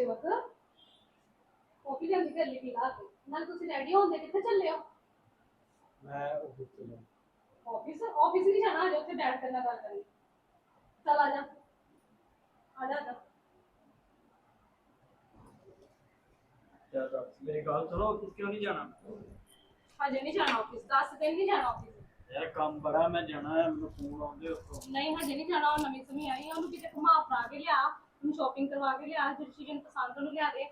ਸੇਵਕ ਕਾਫੀ ਜਲਦੀ ਕਰ ਲਈ ਪੀ ਲਾ ਕੇ। ਨਾਲ ਤੁਸੀਂ ਰੈਡੀ ਹੁੰਦੇ ਕਿੱਥੇ ਚੱਲੇ ਹੋ? ਮੈਂ ਉਹ ਚਲੋ ਆਫਿਸ ਆਫਿਸ ਨਹੀਂ ਜਾਣਾ ਹਜੇ ਉੱਥੇ ਬੈਠ ਕੇ ਨਾ ਗੱਲ ਕਰੀ। ਚਲ ਆ ਜਾ। ਆ ਜਾ ਆ ਜਾ। ਜ਼ਿਆਦਾ ਮੇਰੀ ਗੱਲ ਸੁਣੋ ਕਿਸ ਕਿਉਂ ਨਹੀਂ ਜਾਣਾ? ਹਜੇ ਨਹੀਂ ਜਾਣਾ ਆਫਿਸ 10 ਦਿਨ ਨਹੀਂ ਜਾਣਾ ਆਫਿਸ ਯਾਰ ਕੰਮ ਬੜਾ ਮੈਂ ਜਾਣਾ ਹੈ ਮੈਨੂੰ ਫੋਨ ਆਉਂਦੇ ਉੱਥੋਂ। ਨਹੀਂ ਹਜੇ ਨਹੀਂ ਜਾਣਾ ਉਹ ਨਵੀਂ ਸਮੀ ਆਈ ਆ, ਉਹਨੂੰ ਕਿਤੇ ਘੁਮਾ ਫਰਾ ਕੇ ਲਿਆ। ਉਹਨੂੰ ਸ਼ਾਪਿੰਗ ਕਰਵਾ ਕੇ ਲਿਆ ਜਿਹੜੀ ਚੀਜ਼ ਨੂੰ ਪਸੰਦ ਉਹਨੂੰ ਲਿਆ ਦੇ।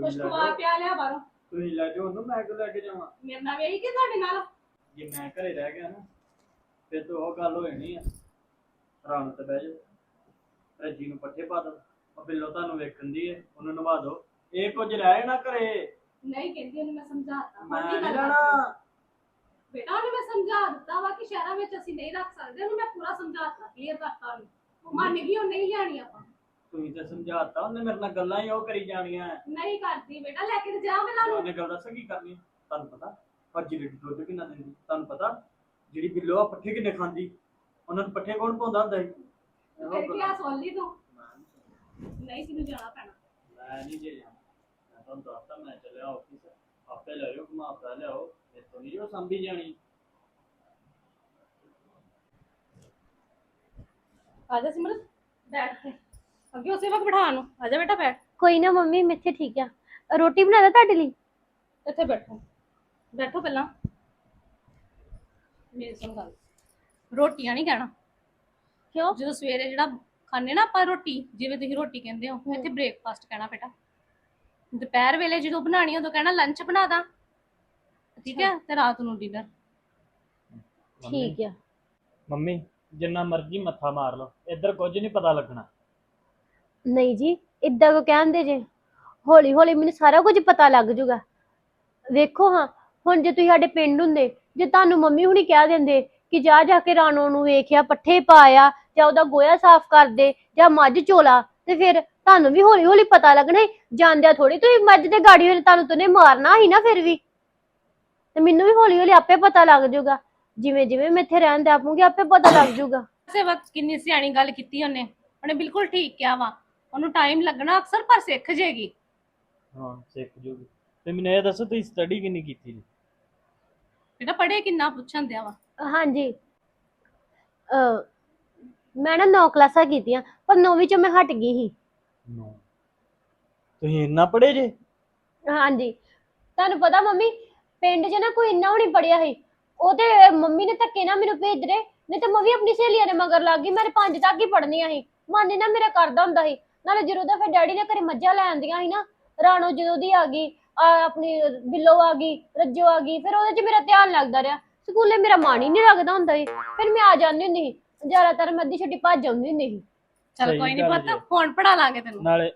ਲੈ ਖਵਾ ਪਿਆ ਲਿਆ ਬਾਹਰੋਂ। ਤੁਸੀਂ ਲੈ ਜਾਓ ਉਹਨੂੰ ਮੈਂ ਕਿਉਂ ਲੈ ਕੇ ਜਾਵਾਂ? ਮੇਰੇ ਨਾਲ ਵੀ ਇਹੀ ਕਿ ਤੁਹਾਡੇ ਨਾਲ। ਜੇ ਮੈਂ ਘਰੇ ਰਹਿ ਗਿਆ ਨਾ ਫਿਰ ਤਾਂ ਉਹ ਗੱਲ ਹੋ ਜਾਣੀ ਆ। ਆਰਾਮ ਤੇ ਬਹਿ ਜਾਓ। ਰੱਜੀ ਨੂੰ ਪੱਠੇ ਪਾ ਦੋ ਉਹ ਬਿੱਲੋ ਤੁਹਾਨੂੰ ਵੇਖਣ ਦੀ ਹੈ ਉਹਨੂੰ ਨਵਾ ਦਿਓ। ਇਹ ਕੁਝ ਰਹਿ ਨਾ ਘਰੇ। ਨਹੀਂ ਕਹਿੰਦੀ ਉਹਨੂੰ ਮੈਂ ਸਮਝਾਤਾ ਮੈਂ ਨਹੀਂ? ਲੈਣਾ ਬੇਟਾ ਉਹਨੂੰ ਮੈਂ ਸਮਝਾ ਦਿੱਤਾ ਵਾ ਕਿ ਸ਼ਹਿਰਾਂ ਵਿੱਚ ਅਸੀਂ ਨਹੀਂ ਰੱਖ ਸਕਦੇ। ਉਹਨੂੰ ਮੈਂ ਪੂਰਾ ਸਮਝਾਤਾ ਕਲੀਅਰ ਕਰਤਾ ਉਹਨੂੰ। ਉਹ ਮੰਨ ਗਈ ਉਹ ਨਹੀਂ ਜਾਣੀ ਆਪਾਂ। ਤੁਸੀਂ ਤਾਂ ਸਮਝਾਤਾ ਉਹਨੇ ਮੇਰੇ ਨਾਲ ਗੱਲਾਂ ਹੀ ਉਹ ਕਰੀ ਜਾਣੀਆਂ। ਨਹੀਂ ਕਰਦੀ ਬੇਟਾ ਲੈ ਕੇ ਤੇ ਜਾ ਮੈਂ ਉਹਨੇ ਗੱਲ ਦੱਸਾਂ ਕੀ ਕਰਨੀ? ਤੁਹਾਨੂੰ ਪਤਾ ਭੱਜੀ ਲੀਟਰ ਦੁੱਧ ਕਿੰਨਾ ਦਿੰਦੀ? ਤੁਹਾਨੂੰ ਪਤਾ ਜਿਹੜੀ ਬਿੱਲੋ ਆ ਪੱਠੇ ਕਿੰਨੇ ਖਾਂਦੀ? ਉਹਨਾਂ ਨੂੰ ਪੱਠੇ ਕੌਣ ਪਾਉਂਦਾ ਹੁੰਦਾ ਸੀ? ਇਹੋ ਫਿਰ ਕੀ। ਆ ਸੁਣ ਲਈ ਤੂੰ। ਨਹੀਂ ਤੈਨੂੰ ਜਾਣਾ ਪੈਣਾ। ਮੈਂ ਨਹੀਂ ਜੇ ਜਾਣਾ। ਮੈਂ ਤੁਹਾਨੂੰ ਦੱਸਤਾ ਮੈਂ ਚੱਲਿਆ ਆਫਿਸ ਆਪੇ ਲੈ ਜਾਓ ਘੁਮਾ ਫਰਾ ਲਿਆਓ। ਇੱਥੋਂ ਨਹੀਂ ਉਹ ਸੰਭੀ ਜਾਣੀ। ਆ ਜਾ ਸਿਮਰਤ ਬੈਠ ਕੇ। ਅੱਗੇ ਉਸੇ ਵਕਤ ਬਿਠਾ ਨੂੰ। ਆ ਜਾ ਬੇਟਾ ਬੈਠ। ਕੋਈ ਨਾ ਮੰਮੀ ਮੈਂ ਇੱਥੇ ਠੀਕ ਆ। ਰੋਟੀ ਬਣਾ ਦਾਂ ਤੁਹਾਡੇ ਲਈ? ਇੱਥੇ ਬੈਠੋ। ਬੈਠੋ ਪਹਿਲਾਂ। ਮੇਰੀ ਸੁਣ ਗੱਲ। ਰੋਟੀਆਂ ਨਹੀਂ ਕਹਿਣਾ। ਕਿਉਂ? ਜਦੋਂ ਸਵੇਰੇ ਜਿਹੜਾ ਖਾਣੇ ਨਾ ਆਪਾਂ ਰੋਟੀ ਜਿਵੇਂ ਤੁਸੀਂ ਰੋਟੀ ਕਹਿੰਦੇ ਹੋ ਇੱਥੇ ਬ੍ਰੇਕਫਾਸਟ ਕਹਿਣਾ ਬੇਟਾ। ਦੁਪਹਿਰ ਵੇਲੇ ਜਦੋਂ ਬਣਾਣੀ ਉਦੋਂ ਕਹਿਣਾ ਲੰਚ ਬਣਾ ਦਾਂ। ਠੀਕ ਹੈ ਤੇ ਰਾਤ ਨੂੰ ਡਿਨਰ ਠੀਕ ਆ। ਮੰਮੀ ਜਿੰਨਾ ਮਰਜ਼ੀ ਮੱਥਾ ਮਾਰ ਲਓ। ਇੱਧਰ ਕੁਝ ਨਹੀਂ ਪਤਾ ਲੱਗਣਾ। ਨਹੀਂ ਜੀ ਇਦਾਂ ਕੋ ਕਹਿੰਦੇ ਜੇ? ਹੌਲੀ ਹੌਲੀ ਮੈਨੂੰ ਸਾਰਾ ਕੁਝ ਪਤਾ ਲੱਗ ਜੂਗਾ। ਵੇਖੋ ਹਾਂ, ਹੁਣ ਜੇ ਤੁਸੀਂ ਸਾਡੇ ਪਿੰਡ ਹੁੰਦੇ, ਜੇ ਤੁਹਾਨੂੰ ਮੰਮੀ ਹੁਣੀ ਕਹਿ ਦਿੰਦੇ ਕਿ ਜਾ ਜਾ ਕੇ ਰਾਣੋ ਨੂੰ ਵੇਖਿਆ, ਪੱਠੇ ਪਾਇਆ, ਜਾਂ ਉਹਦਾ ਗੋਇਆ ਸਾਫ਼ ਕਰ ਦੇ ਜਾਂ ਮੱਝ ਚੋਲਾ, ਤੇ ਫਿਰ ਤੁਹਾਨੂੰ ਵੀ ਹੌਲੀ ਹੌਲੀ ਪਤਾ ਲੱਗਣਾ ਸੀ ਜਾਂਦਿਆਂ ਥੋੜੀ ਤੁਸੀਂ ਮੱਝ ਦੇ ਗਾੜੀ ਵੇਲੇ ਤੁਹਾਨੂੰ ਤੂੰ ਮਾਰਨਾ ਸੀ ਨਾ ਫਿਰ ਵੀ। ਤੇ ਮੈਨੂੰ ਵੀ ਹੌਲੀ ਹੌਲੀ ਆਪੇ ਪਤਾ ਲੱਗ ਜਾਊਗਾ ਜਿਵੇਂ ਜਿਵੇਂ ਮੈਂ ਇੱਥੇ ਰਹਿਣ ਦੇ ਆਪੂਗੀ, ਆਪੇ ਪਤਾ ਲੱਗ ਜਾਊਗਾ ਉਸੇ ਵਕਤ ਕਿੰਨੀ ਸਿਆਣੀ ਗੱਲ ਕੀਤੀ ਉਹਨੇ। ਉਹਨੇ ਬਿਲਕੁਲ ਠੀਕ ਕਿਹਾ ਵਾ। ਉਹਨੂੰ ਟਾਈਮ ਲੱਗਣਾ ਅਕਸਰ ਪਰ ਸਿੱਖ ਜੇਗੀ। ਹਾਂ ਸਿੱਖ ਜੂਗੀ। ਤੇ ਮੈਨੂੰ ਇਹ ਦੱਸੋ ਤੁਸੀਂ ਸਟੱਡੀ ਕਿੰਨੀ ਕੀਤੀ ਜੀ? ਬੇਟਾ ਪੜ੍ਹੇ ਕਿੰਨਾ ਪੁੱਛਣ ਦਿਆ ਵਾ? ਹਾਂਜੀ। ਅ ਮੈਂ ਨਾ ਨੌ ਕਲਾਸਾਂ ਕੀਤੀਆਂ ਪਰ ਨੌਵੀਂ ਚ ਮੈਂ ਹਟ ਗਈ ਸੀ। ਨੋ। ਤੁਸੀਂ ਇੰਨਾ ਪੜ੍ਹੇ ਜੇ? ਹਾਂਜੀ। ਤੁਹਾਨੂੰ ਪਤਾ ਮੰਮੀ ਪਿੰਡ 'ਚ ਨਾ ਕੋਈ ਇੰਨਾ ਨਹੀਂ ਪੜਿਆ ਸੀ। ਉਹ ਤੇ ਮੰਮੀ ਨੇ ਧੱਕੇ ਨਾ ਮੈਨੂੰ ਭੇਜ ਰਹੇ ਨਹੀਂ ਤੇ ਮੈਂ ਵੀ ਆਪਣੀ ਸਹੇਲੀਆਂ ਦੇ ਮਗਰ ਲੱਗ ਗਈ। ਮੇਰੇ ਪੰਜ ਤੱਕ ਹੀ ਪੜਨੀਆਂ ਸੀ। ਮਨ ਨਾ ਮੇਰਾ ਕਰਦਾ ਹੁੰਦਾ ਸੀ। ਨਾਲੇ ਜਦੋਂ ਦਾ ਫਿਰ ਡੈਡੀ ਨੇ ਘਰੇ ਮੱਝਾਂ ਲੈ ਆਂਦੀਆਂ ਸੀ ਨਾ ਰਾਣੋ ਜਦੋਂ ਦੀ ਆ ਗਈ ਆ ਆਪਣੀ ਬਿੱਲੋ ਆ ਗਈ ਰੱਜੋ ਆ ਗਈ ਫਿਰ ਉਹਦੇ 'ਚ ਮੇਰਾ ਧਿਆਨ ਲੱਗਦਾ ਰਿਹਾ। ਸਕੂਲੇ ਮੇਰਾ ਮਨ ਹੀ ਨਹੀਂ ਲੱਗਦਾ ਹੁੰਦਾ ਸੀ। ਫਿਰ ਮੈਂ ਆ ਜਾਂਦੀ ਹੁੰਦੀ ਸੀ। ਜ਼ਿਆਦਾਤਰ ਮੈਂ ਅੱਧੀ ਛੁੱਟੀ ਭੱਜ ਜਾਂਦੀ ਹੁੰਦੀ ਸੀ। ਚਲ ਸਹੀ ਕੋਈ ਨਹੀਂ ਗੱਲ ਪੁੱਤ ਜੇ। ਹੁਣ ਪੜਾ ਲਾਂਗੇ ਤੈਨੂੰ। ਨਾਲੇ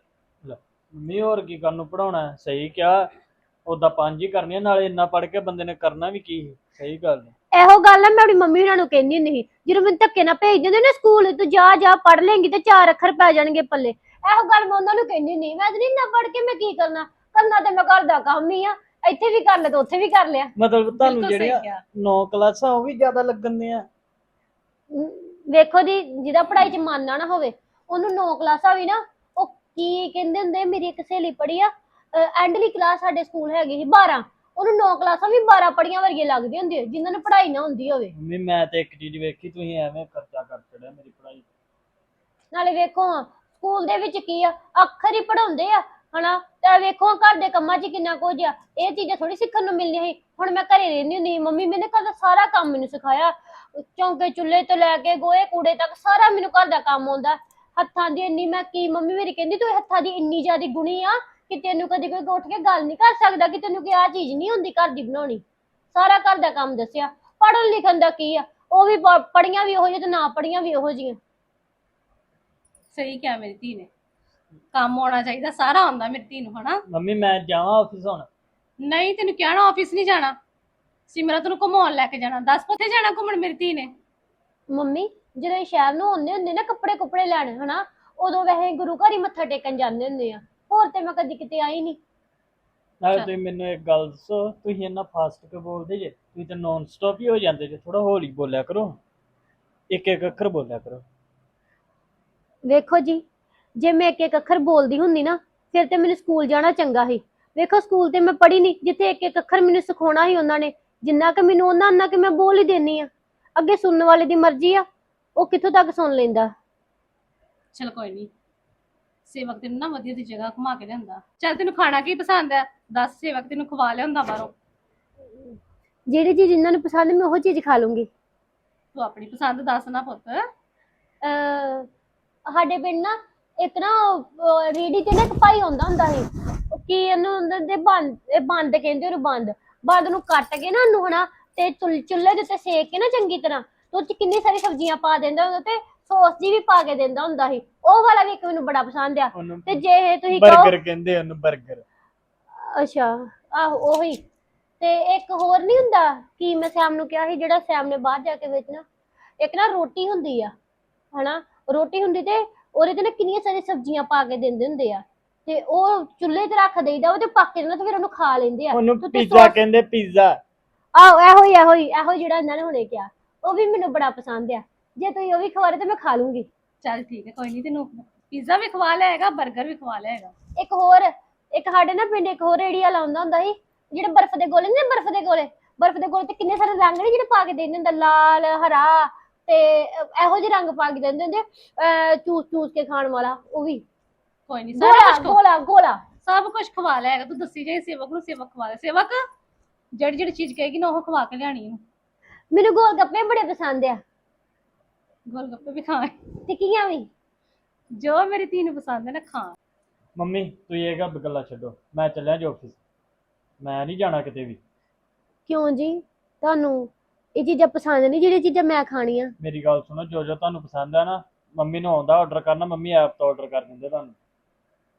ਲੈ, ਮੰਮੀ ਹੋਰ ਕੀ ਕਰਨ ਨੂੰ ਪੜਾਉਣਾ ਸਹੀ ਕਿਹਾ। ਉਦਾਂ ਪੰਜ ਹੀ ਕਰਨੀਆਂ ਨਾਲੇ ਇੰਨਾ ਪੜ ਕੇ ਬੰਦੇ ਨੇ ਕਰਨਾ ਵੀ ਕੀ ਸੀ? ਸਹੀ ਗੱਲ ਹੈ। ਇਹੋ ਗੱਲ ਨਾ ਮੈਂ ਆਪਣੀ ਮੰਮੀ ਉਹਨਾਂ ਨੂੰ ਕਹਿੰਦੀ ਹੁੰਦੀ ਸੀ ਜਦੋਂ ਮੈਨੂੰ ਧੱਕੇ ਨਾਲ ਭੇਜ ਦਿੰਦੇ ਨਾ ਸਕੂਲ ਤੂੰ ਜਾ ਜਾ ਪੜ ਲੇਂਗੀ ਤੇ ਚਾਰ ਅੱਖਰ ਪੈ ਜਾਣਗੇ ਪੱਲੇ ਇਹੋ ਗੱਲ ਮੈਂ ਉਹਨਾਂ ਨੂੰ ਕਹਿੰਦੀ ਹੁੰਦੀ ਸੀ। ਮੈਂ ਤਾਂ ਨਹੀਂ ਨਾ ਪੜ ਕੇ ਮੈਂ ਕੀ ਕਰਨਾ ਕਰਨਾ ਤੇ ਮੈਂ ਘਰ ਦਾ ਕੰਮ ਹੀ ਆ ਇੱਥੇ ਵੀ ਕਰ ਲਿਆ ਤੇ ਉੱਥੇ ਵੀ ਕਰ ਲਿਆ ਮਤਲਬ ਤੁਹਾਨੂੰ ਬਿਲਕੁਲ ਸਹੀ ਜਿਹੜੀਆਂ ਕਿਹਾ। ਨੌ ਕਲਾਸਾਂ ਉਹ ਵੀ ਜ਼ਿਆਦਾ ਲੱਗਣ ਆ ਅਮ, ਵੇਖੋ ਜੀ ਜਿਹਦਾ ਪੜ੍ਹਾਈ 'ਚ ਮਨ ਨਾ ਨਾ ਹੋਵੇ ਉਹਨੂੰ ਨੌ ਕਲਾਸਾਂ ਵੀ ਨਾ ਉਹ ਕੀ ਕਹਿੰਦੇ ਹੁੰਦੇ ਮੇਰੀ ਇੱਕ ਸਹੇਲੀ ਪੜ੍ਹੀ ਆ ਐਂਡਲੀ ਕਲਾਸ ਸਾਡੇ ਸਕੂਲ ਹੈਗੀ ਸੀ 12 ਉਹਨੂੰ ਨੌ ਕਲਾਸਾਂ ਵੀ 12 ਪੜ੍ਹੀਆਂ ਵਰਗੀਆਂ ਲੱਗਦੀਆਂ ਹੁੰਦੀਆਂ ਜਿਨ੍ਹਾਂ ਨੂੰ ਪੜ੍ਹਾਈ ਨਾ ਹੁੰਦੀ ਹੋਵੇ। ਮੰਮੀ ਮੈਂ ਤੇ ਇੱਕ ਚੀਜ਼ ਵੇਖੀ ਤੁਸੀਂ ਐਵੇਂ ਖਰਚਾ ਕਰ ਛੜਿਆ ਮੇਰੀ ਪੜ੍ਹਾਈ। ਤੇ। ਨਾਲੇ ਵੇਖੋ ਹਾਂ ਸਕੂਲ ਦੇ ਵਿੱਚ ਕੀ ਆ ਅੱਖਰ ਹੀ ਪੜਾਉਂਦੇ ਆ ਹਨਾ? ਤੇ ਵੇਖੋ ਘਰ ਦੇ ਕੰਮਾਂ 'ਚ ਕਿੰਨਾ ਕੁਝ ਆ। ਇਹ ਚੀਜ਼ਾਂ ਥੋੜੀ ਸਿੱਖਣ ਨੂੰ ਮਿਲਦੀਆਂ ਸੀ। ਹੁਣ ਮੈਂ ਘਰੇ ਰਹਿੰਦੀ ਹੁੰਦੀ ਸੀ। ਮੰਮੀ ਮੈਨੇ ਘਰ ਦਾ ਸਾਰਾ ਕੰਮ ਮੈਨੂੰ ਸਿਖਾਇਆ। ਚੌਂਕੇ ਚੁੱਲ੍ਹੇ ਤੋਂ ਲੈ ਕੇ ਗੋਹੇ ਕੂੜੇ ਤੱਕ ਸਾਰਾ ਮੈਨੂੰ ਘਰ ਦਾ ਕੰਮ ਆਉਂਦਾ। ਹੱਥਾਂ ਦੀ ਇੰਨੀ ਮੈਂ ਕੀ ਮੰਮੀ ਮੇਰੀ ਕਹਿੰਦੀ ਤੂੰ ਹੱਥਾਂ ਦੀ ਇੰਨੀ ਜ਼ਿਆਦਾ ਗੁਣੀ ਆ ਕਿ ਤੈਨੂੰ ਕਦੇ ਕੋਈ ਉੱਠ ਕੇ ਗੱਲ ਨਹੀਂ ਕਰ ਸਕਦਾ ਕਿ ਤੈਨੂੰ ਕਿ ਆ ਚੀਜ਼ ਨਹੀਂ ਹੁੰਦੀ ਘਰ ਦੀ ਬਣਾਉਣੀ। ਸਾਰਾ ਘਰ ਦਾ ਕੰਮ ਦੱਸਿਆ। ਪੜ੍ਹਨ ਲਿਖਣ ਦਾ ਕੀ ਆ? ਉਹ ਵੀ ਪ- ਪੜ੍ਹੀਆਂ ਵੀ ਉਹੋ ਜਿਹੀਆਂ ਤੇ ਨਾ ਪੜ੍ਹੀਆਂ ਵੀ ਉਹੋ ਜਿਹੀਆਂ। ਸਹੀ ਕਿਹਾ ਮੇਰੀ ਧੀ ਨੇ। ਕੰਮ ਆਉਣਾ ਚਾਹੀਦਾ ਸਾਰਾ ਆਉਂਦਾ ਮੇਰੀ ਧੀ ਨੂੰ ਹਨਾ? ਮੰਮੀ ਮੈਂ ਜਾਵਾਂ ਆਫਿਸ ਹੁਣ। ਨਹੀਂ ਤੈਨੂੰ ਕਹਿਣਾ ਆਫਿਸ ਨਹੀਂ ਜਾਣਾ। ਸਿਮਰਤ ਨੂੰ ਘੁਮਾਉਣ ਲੈ ਕੇ ਜਾਣਾ। ਦੱਸ ਕਿੱਥੇ ਜਾਣਾ ਘੁੰਮਣ ਮੇਰੀ ਧੀ ਨੇ? ਮੰਮੀ ਜਦੋਂ ਅਸੀਂ ਸ਼ਹਿਰ ਨੂੰ ਆਉਂਦੇ ਹੁੰਦੇ ਨਾ ਕੱਪੜੇ ਕੁਪੜੇ ਲੈਣ ਹਨਾ? ਉਦੋਂ ਵੈਸੇ ਗੁਰੂ ਘਰ ਹੀ ਮੱਥਾ ਟੇਕਣ ਜਾਂਦੇ ਹੁੰਦੇ ਆ। ਹੋਰ ਤੇ ਮੈਂ ਕਦੀ ਕਿਤੇ ਆਈ ਨਹੀਂ ਨਾਲੇ। ਤੁਸੀਂ ਮੈਨੂੰ ਇੱਕ ਗੱਲ ਦੱਸੋ ਤੁਸੀਂ ਇੰਨਾ ਫਾਸਟ ਕਿਉਂ ਬੋਲਦੇ ਜੇ? ਤੁਸੀਂ ਤਾਂ ਨੌਨ ਸਟਾਪ ਹੀ ਹੋ ਜਾਂਦੇ ਜੇ ਥੋੜਾ ਹੌਲੀ ਬੋਲਿਆ ਕਰੋ। ਇੱਕ ਇੱਕ ਅੱਖਰ ਬੋਲਿਆ ਕਰੋ। ਵੇਖੋ ਜੀ ਜੇ ਮੈਂ ਇੱਕ ਇੱਕ ਅੱਖਰ ਬੋਲਦੀ ਹੁੰਦੀ ਨਾ ਫਿਰ ਤੇ ਮੈਨੂੰ ਸਕੂਲ ਜਾਣਾ ਚੰਗਾ ਸੀ। ਵੇਖੋ ਸਕੂਲ ਤੇ ਮੈਂ ਪੜ੍ਹੀ ਨਹੀਂ ਜਿੱਥੇ ਇੱਕ ਇੱਕ ਅੱਖਰ ਮੈਨੂੰ ਸਿਖਾਉਣਾ ਸੀ ਉਹਨਾਂ ਨੇ ਜਿੰਨਾ ਕਿ ਮੈਨੂੰ ਉਹਨਾਂ ਉਹਨਾਂ ਕਿ ਮੈਂ ਬੋਲ ਹੀ ਦੇਣੀ ਆ। ਅੱਗੇ ਸੁਣਨ ਵਾਲੇ ਦੀ ਮਰਜ਼ੀ ਆ ਉਹ ਕਿੱਥੋਂ ਤੱਕ ਸੁਣ ਲੈਂਦਾ? ਚਲ ਕੋਈ ਨਹੀਂ ਸੇਵਕ ਤੈਨੂੰ ਨਾ ਵਧੀਆ ਦੀ ਜਗ੍ਹਾ ਘੁਮਾ ਕੇ ਲਿਆਂਦਾ। ਚੱਲ ਤੈਨੂੰ ਖਾਣਾ ਕੀ ਪਸੰਦ ਹੈ? ਦੱਸ ਸੇਵਕ ਤੈਨੂੰ ਖਵਾ ਲਿਆਉਂਦਾ ਬਾਹਰੋਂ। ਜਿਹੜੀ ਚੀਜ਼ ਇਹਨਾਂ ਨੂੰ ਪਸੰਦ ਮੈਂ ਉਹ ਚੀਜ਼ ਖਾ ਲੂੰਗੀ। ਤੂੰ ਆਪਣੀ ਪਸੰਦ ਦੱਸ ਨਾ ਪੁੱਤ। ਅਹ ਸਾਡੇ ਪਿੰਡ ਨਾ ਇੱਕ ਨਾ ਰੇਹੜੀ ਤੇ ਨਾ ਇੱਕ ਭਾਈ ਆਉਂਦਾ ਹੁੰਦਾ ਸੀ। ਉਹ ਕੀ ਇਹਨੂੰ ਹੁੰਦੇ ਦੇ ਬੰਦ ਇਹ ਬੰਦ ਕਹਿੰਦੇ ਉਹਨੂੰ ਬੰਦ। ਬੰਦ ਨੂੰ ਕੱਟ ਕੇ ਨਾ ਉਹਨੂੰ ਹਨਾ ਤੇ ਚੁੱਲ- ਚੁੱਲ੍ਹੇ ਦੇ ਉੱਤੇ ਸੇਕ ਕੇ ਨਾ ਚੰਗੀ ਤਰ੍ਹਾਂ ਤੇ ਉਹ ਚ ਕਿੰਨੀ ਸਾਰੀ ਸਬਜ਼ੀਆਂ ਪਾ ਦਿੰਦਾ ਹੁੰਦਾ ਤੇ ਸੌਸ ਜੀ ਵੀ ਪਾ ਕੇ ਦਿੰਦਾ ਹੁੰਦਾ ਸੀ। ਉਹ ਵਾਲਾ ਵੀ ਇੱਕ ਮੈਨੂੰ ਬੜਾ ਪਸੰਦ ਆ। ਉਹਨੂੰ ਤੇ ਜੇ ਇਹ ਤੁਸੀਂ ਕਹੋ 버ਗਰ ਕਹਿੰਦੇ ਉਹਨੂੰ 버ਗਰ ਅੱਛਾ ਆਹੋ ਉਹੀ। ਤੇ ਇੱਕ ਹੋਰ ਨਹੀਂ ਹੁੰਦਾ ਕੀ ਮੈਂ ਸੈਮ ਨੂੰ ਕਿਹਾ ਸੀ ਜਿਹੜਾ ਸੈਮ ਨੇ ਬਾਹਰ ਜਾ ਕੇ ਵੇਚਣਾ? ਇੱਕ ਨਾ ਰੋਟੀ ਹੁੰਦੀ ਆ ਹਨਾ? ਰੋਟੀ ਹੁੰਦੀ ਤੇ ਉਹਦੇ ਤੇ ਨਾ ਕਿੰਨੀਆਂ ਸਾਰੀਆਂ ਸਬਜ਼ੀਆਂ ਪਾ ਕੇ ਦਿੰਦੇ ਹੁੰਦੇ ਆ। ਤੇ ਉਹ ਚੁੱਲ੍ਹੇ ਤੇ ਰੱਖ ਦੇਈਦਾ ਉਹ ਤੇ ਪੱਕ ਜਾਂਦਾ ਤੇ ਫਿਰ ਉਹਨੂੰ ਖਾ ਲੈਂਦੇ ਆ। ਉਹਨੂੰ ਤੇ ਪੀਜ਼ਾ ਕਹਿੰਦੇ ਪੀਜ਼ਾ ਆਹੋ ਇਹੋ ਹੀ ਇਹੋ ਹੀ ਇਹੋ ਹੀ ਜਿਹੜਾ ਇਹਨਾਂ ਨੇ ਹੁਣੇ ਕਿਹਾ। ਉਹ ਵੀ ਮੈਨੂੰ ਬੜਾ ਪਸੰਦ ਆ। ਜੇ ਤੁਸੀਂ ਉਹ ਵੀ ਖਵਾ ਰਹੇ ਤੇ ਮੈਂ ਖਾ ਲੂੰਗੀ। ਚੱਲ ਠੀਕ ਹੈ ਕੋਈ ਨਹੀਂ ਤੈਨੂੰ ਪੀਜ਼ਾ ਵੀ ਖਵਾ ਲਿਆਏਗਾ 버ਗਰ ਵੀ ਖਵਾ ਲਿਆਏਗਾ ਇੱਕ ਹੋਰ ਇੱਕ ਸਾਡੇ ਨਾ ਪਿੰਡ ਇੱਕ ਹੋਰ ਰੇੜੀ ਵਾਲਾ ਆਉਂਦਾ ਹੁੰਦਾ ਸੀ ਜਿਹੜੇ ਬਰਫ਼ ਦੇ ਗੋਲੇ ਨੇ ਬਰਫ਼ ਦੇ ਗੋਲੇ ਬਰਫ਼ ਦੇ ਗੋਲੇ ਤੇ ਕਿੰਨੇ ਸਾਰੇ ਰੰਗ ਨੇ ਜਿਹੜੇ ਪਾ ਕੇ ਦਿੰਦੇ ਹੁੰਦੇ ਲਾਲ ਹਰਾ ਤੇ ਅਹ ਇਹੋ ਜਿਹੇ ਰੰਗ ਪਾ ਕੇ ਦਿੰਦੇ ਹੁੰਦੇ ਅਹ ਚੂਸ ਚੂਸ ਕੇ ਖਾਣ ਵਾਲਾ ਉਹ ਵੀ। ਕੋਈ ਨਹੀਂ ਸਾਰਾ ਗੋਲਾ ਕੁਝ ਗੋਲਾ ਗੋਲਾ। ਸਭ ਕੁਝ ਖਵਾ ਲਿਆਏਗਾ ਤੂੰ ਦੱਸੀ ਜਾਈ ਸੇਵਕ ਨੂੰ ਸੇਵਕ ਖਵਾ ਲੈ ਸੇਵਕ ਜਿਹੜੀ ਜਿਹੜੀ ਚੀਜ਼ ਕਹੇਗੀ ਨਾ ਉਹ ਖਵਾ ਕੇ ਲਿਆਣੀ ਇਹਨੂੰ ਮੈਨੂੰ ਗੋਲ ਗੱਪੇ ਬੜੇ ਪਸੰਦ ਆ। ਗੋਲ ਗੱਪੇ ਵੀ ਖਾਏ ਟਿੱਕੀਆਂ ਵੀ? ਜੋ ਮੇਰੀ ਧੀ ਨੂੰ ਪਸੰਦ ਹੈ ਨਾ ਖਾ। ਮੰਮੀ ਤੁਸੀਂ ਇਹ ਗੱਬ ਗੱਲਾਂ ਛੱਡੋ। ਮੈਂ ਚੱਲਿਆ ਜੀ ਆਫਿਸ ਮੈਂ ਨਹੀਂ ਜਾਣਾ ਕਿਤੇ ਵੀ। ਕਿਉਂ ਜੀ? ਤੁਹਾਨੂੰ ਇਹ ਚੀਜ਼ਾਂ ਪਸੰਦ ਨਹੀਂ ਜਿਹੜੀਆਂ ਚੀਜ਼ਾਂ ਮੈਂ ਖਾਣੀਆਂ। ਮੇਰੀ ਗੱਲ ਸੁਣੋ ਜੋ ਜੋ ਤੁਹਾਨੂੰ ਪਸੰਦ ਆ ਨਾ ਮੰਮੀ ਨੂੰ ਆਉਂਦਾ ਆਰਡਰ ਕਰਨਾ ਮੰਮੀ ਐਪ ਤੋਂ ਆਰਡਰ ਕਰ ਦਿੰਦੇ ਤੁਹਾਨੂੰ।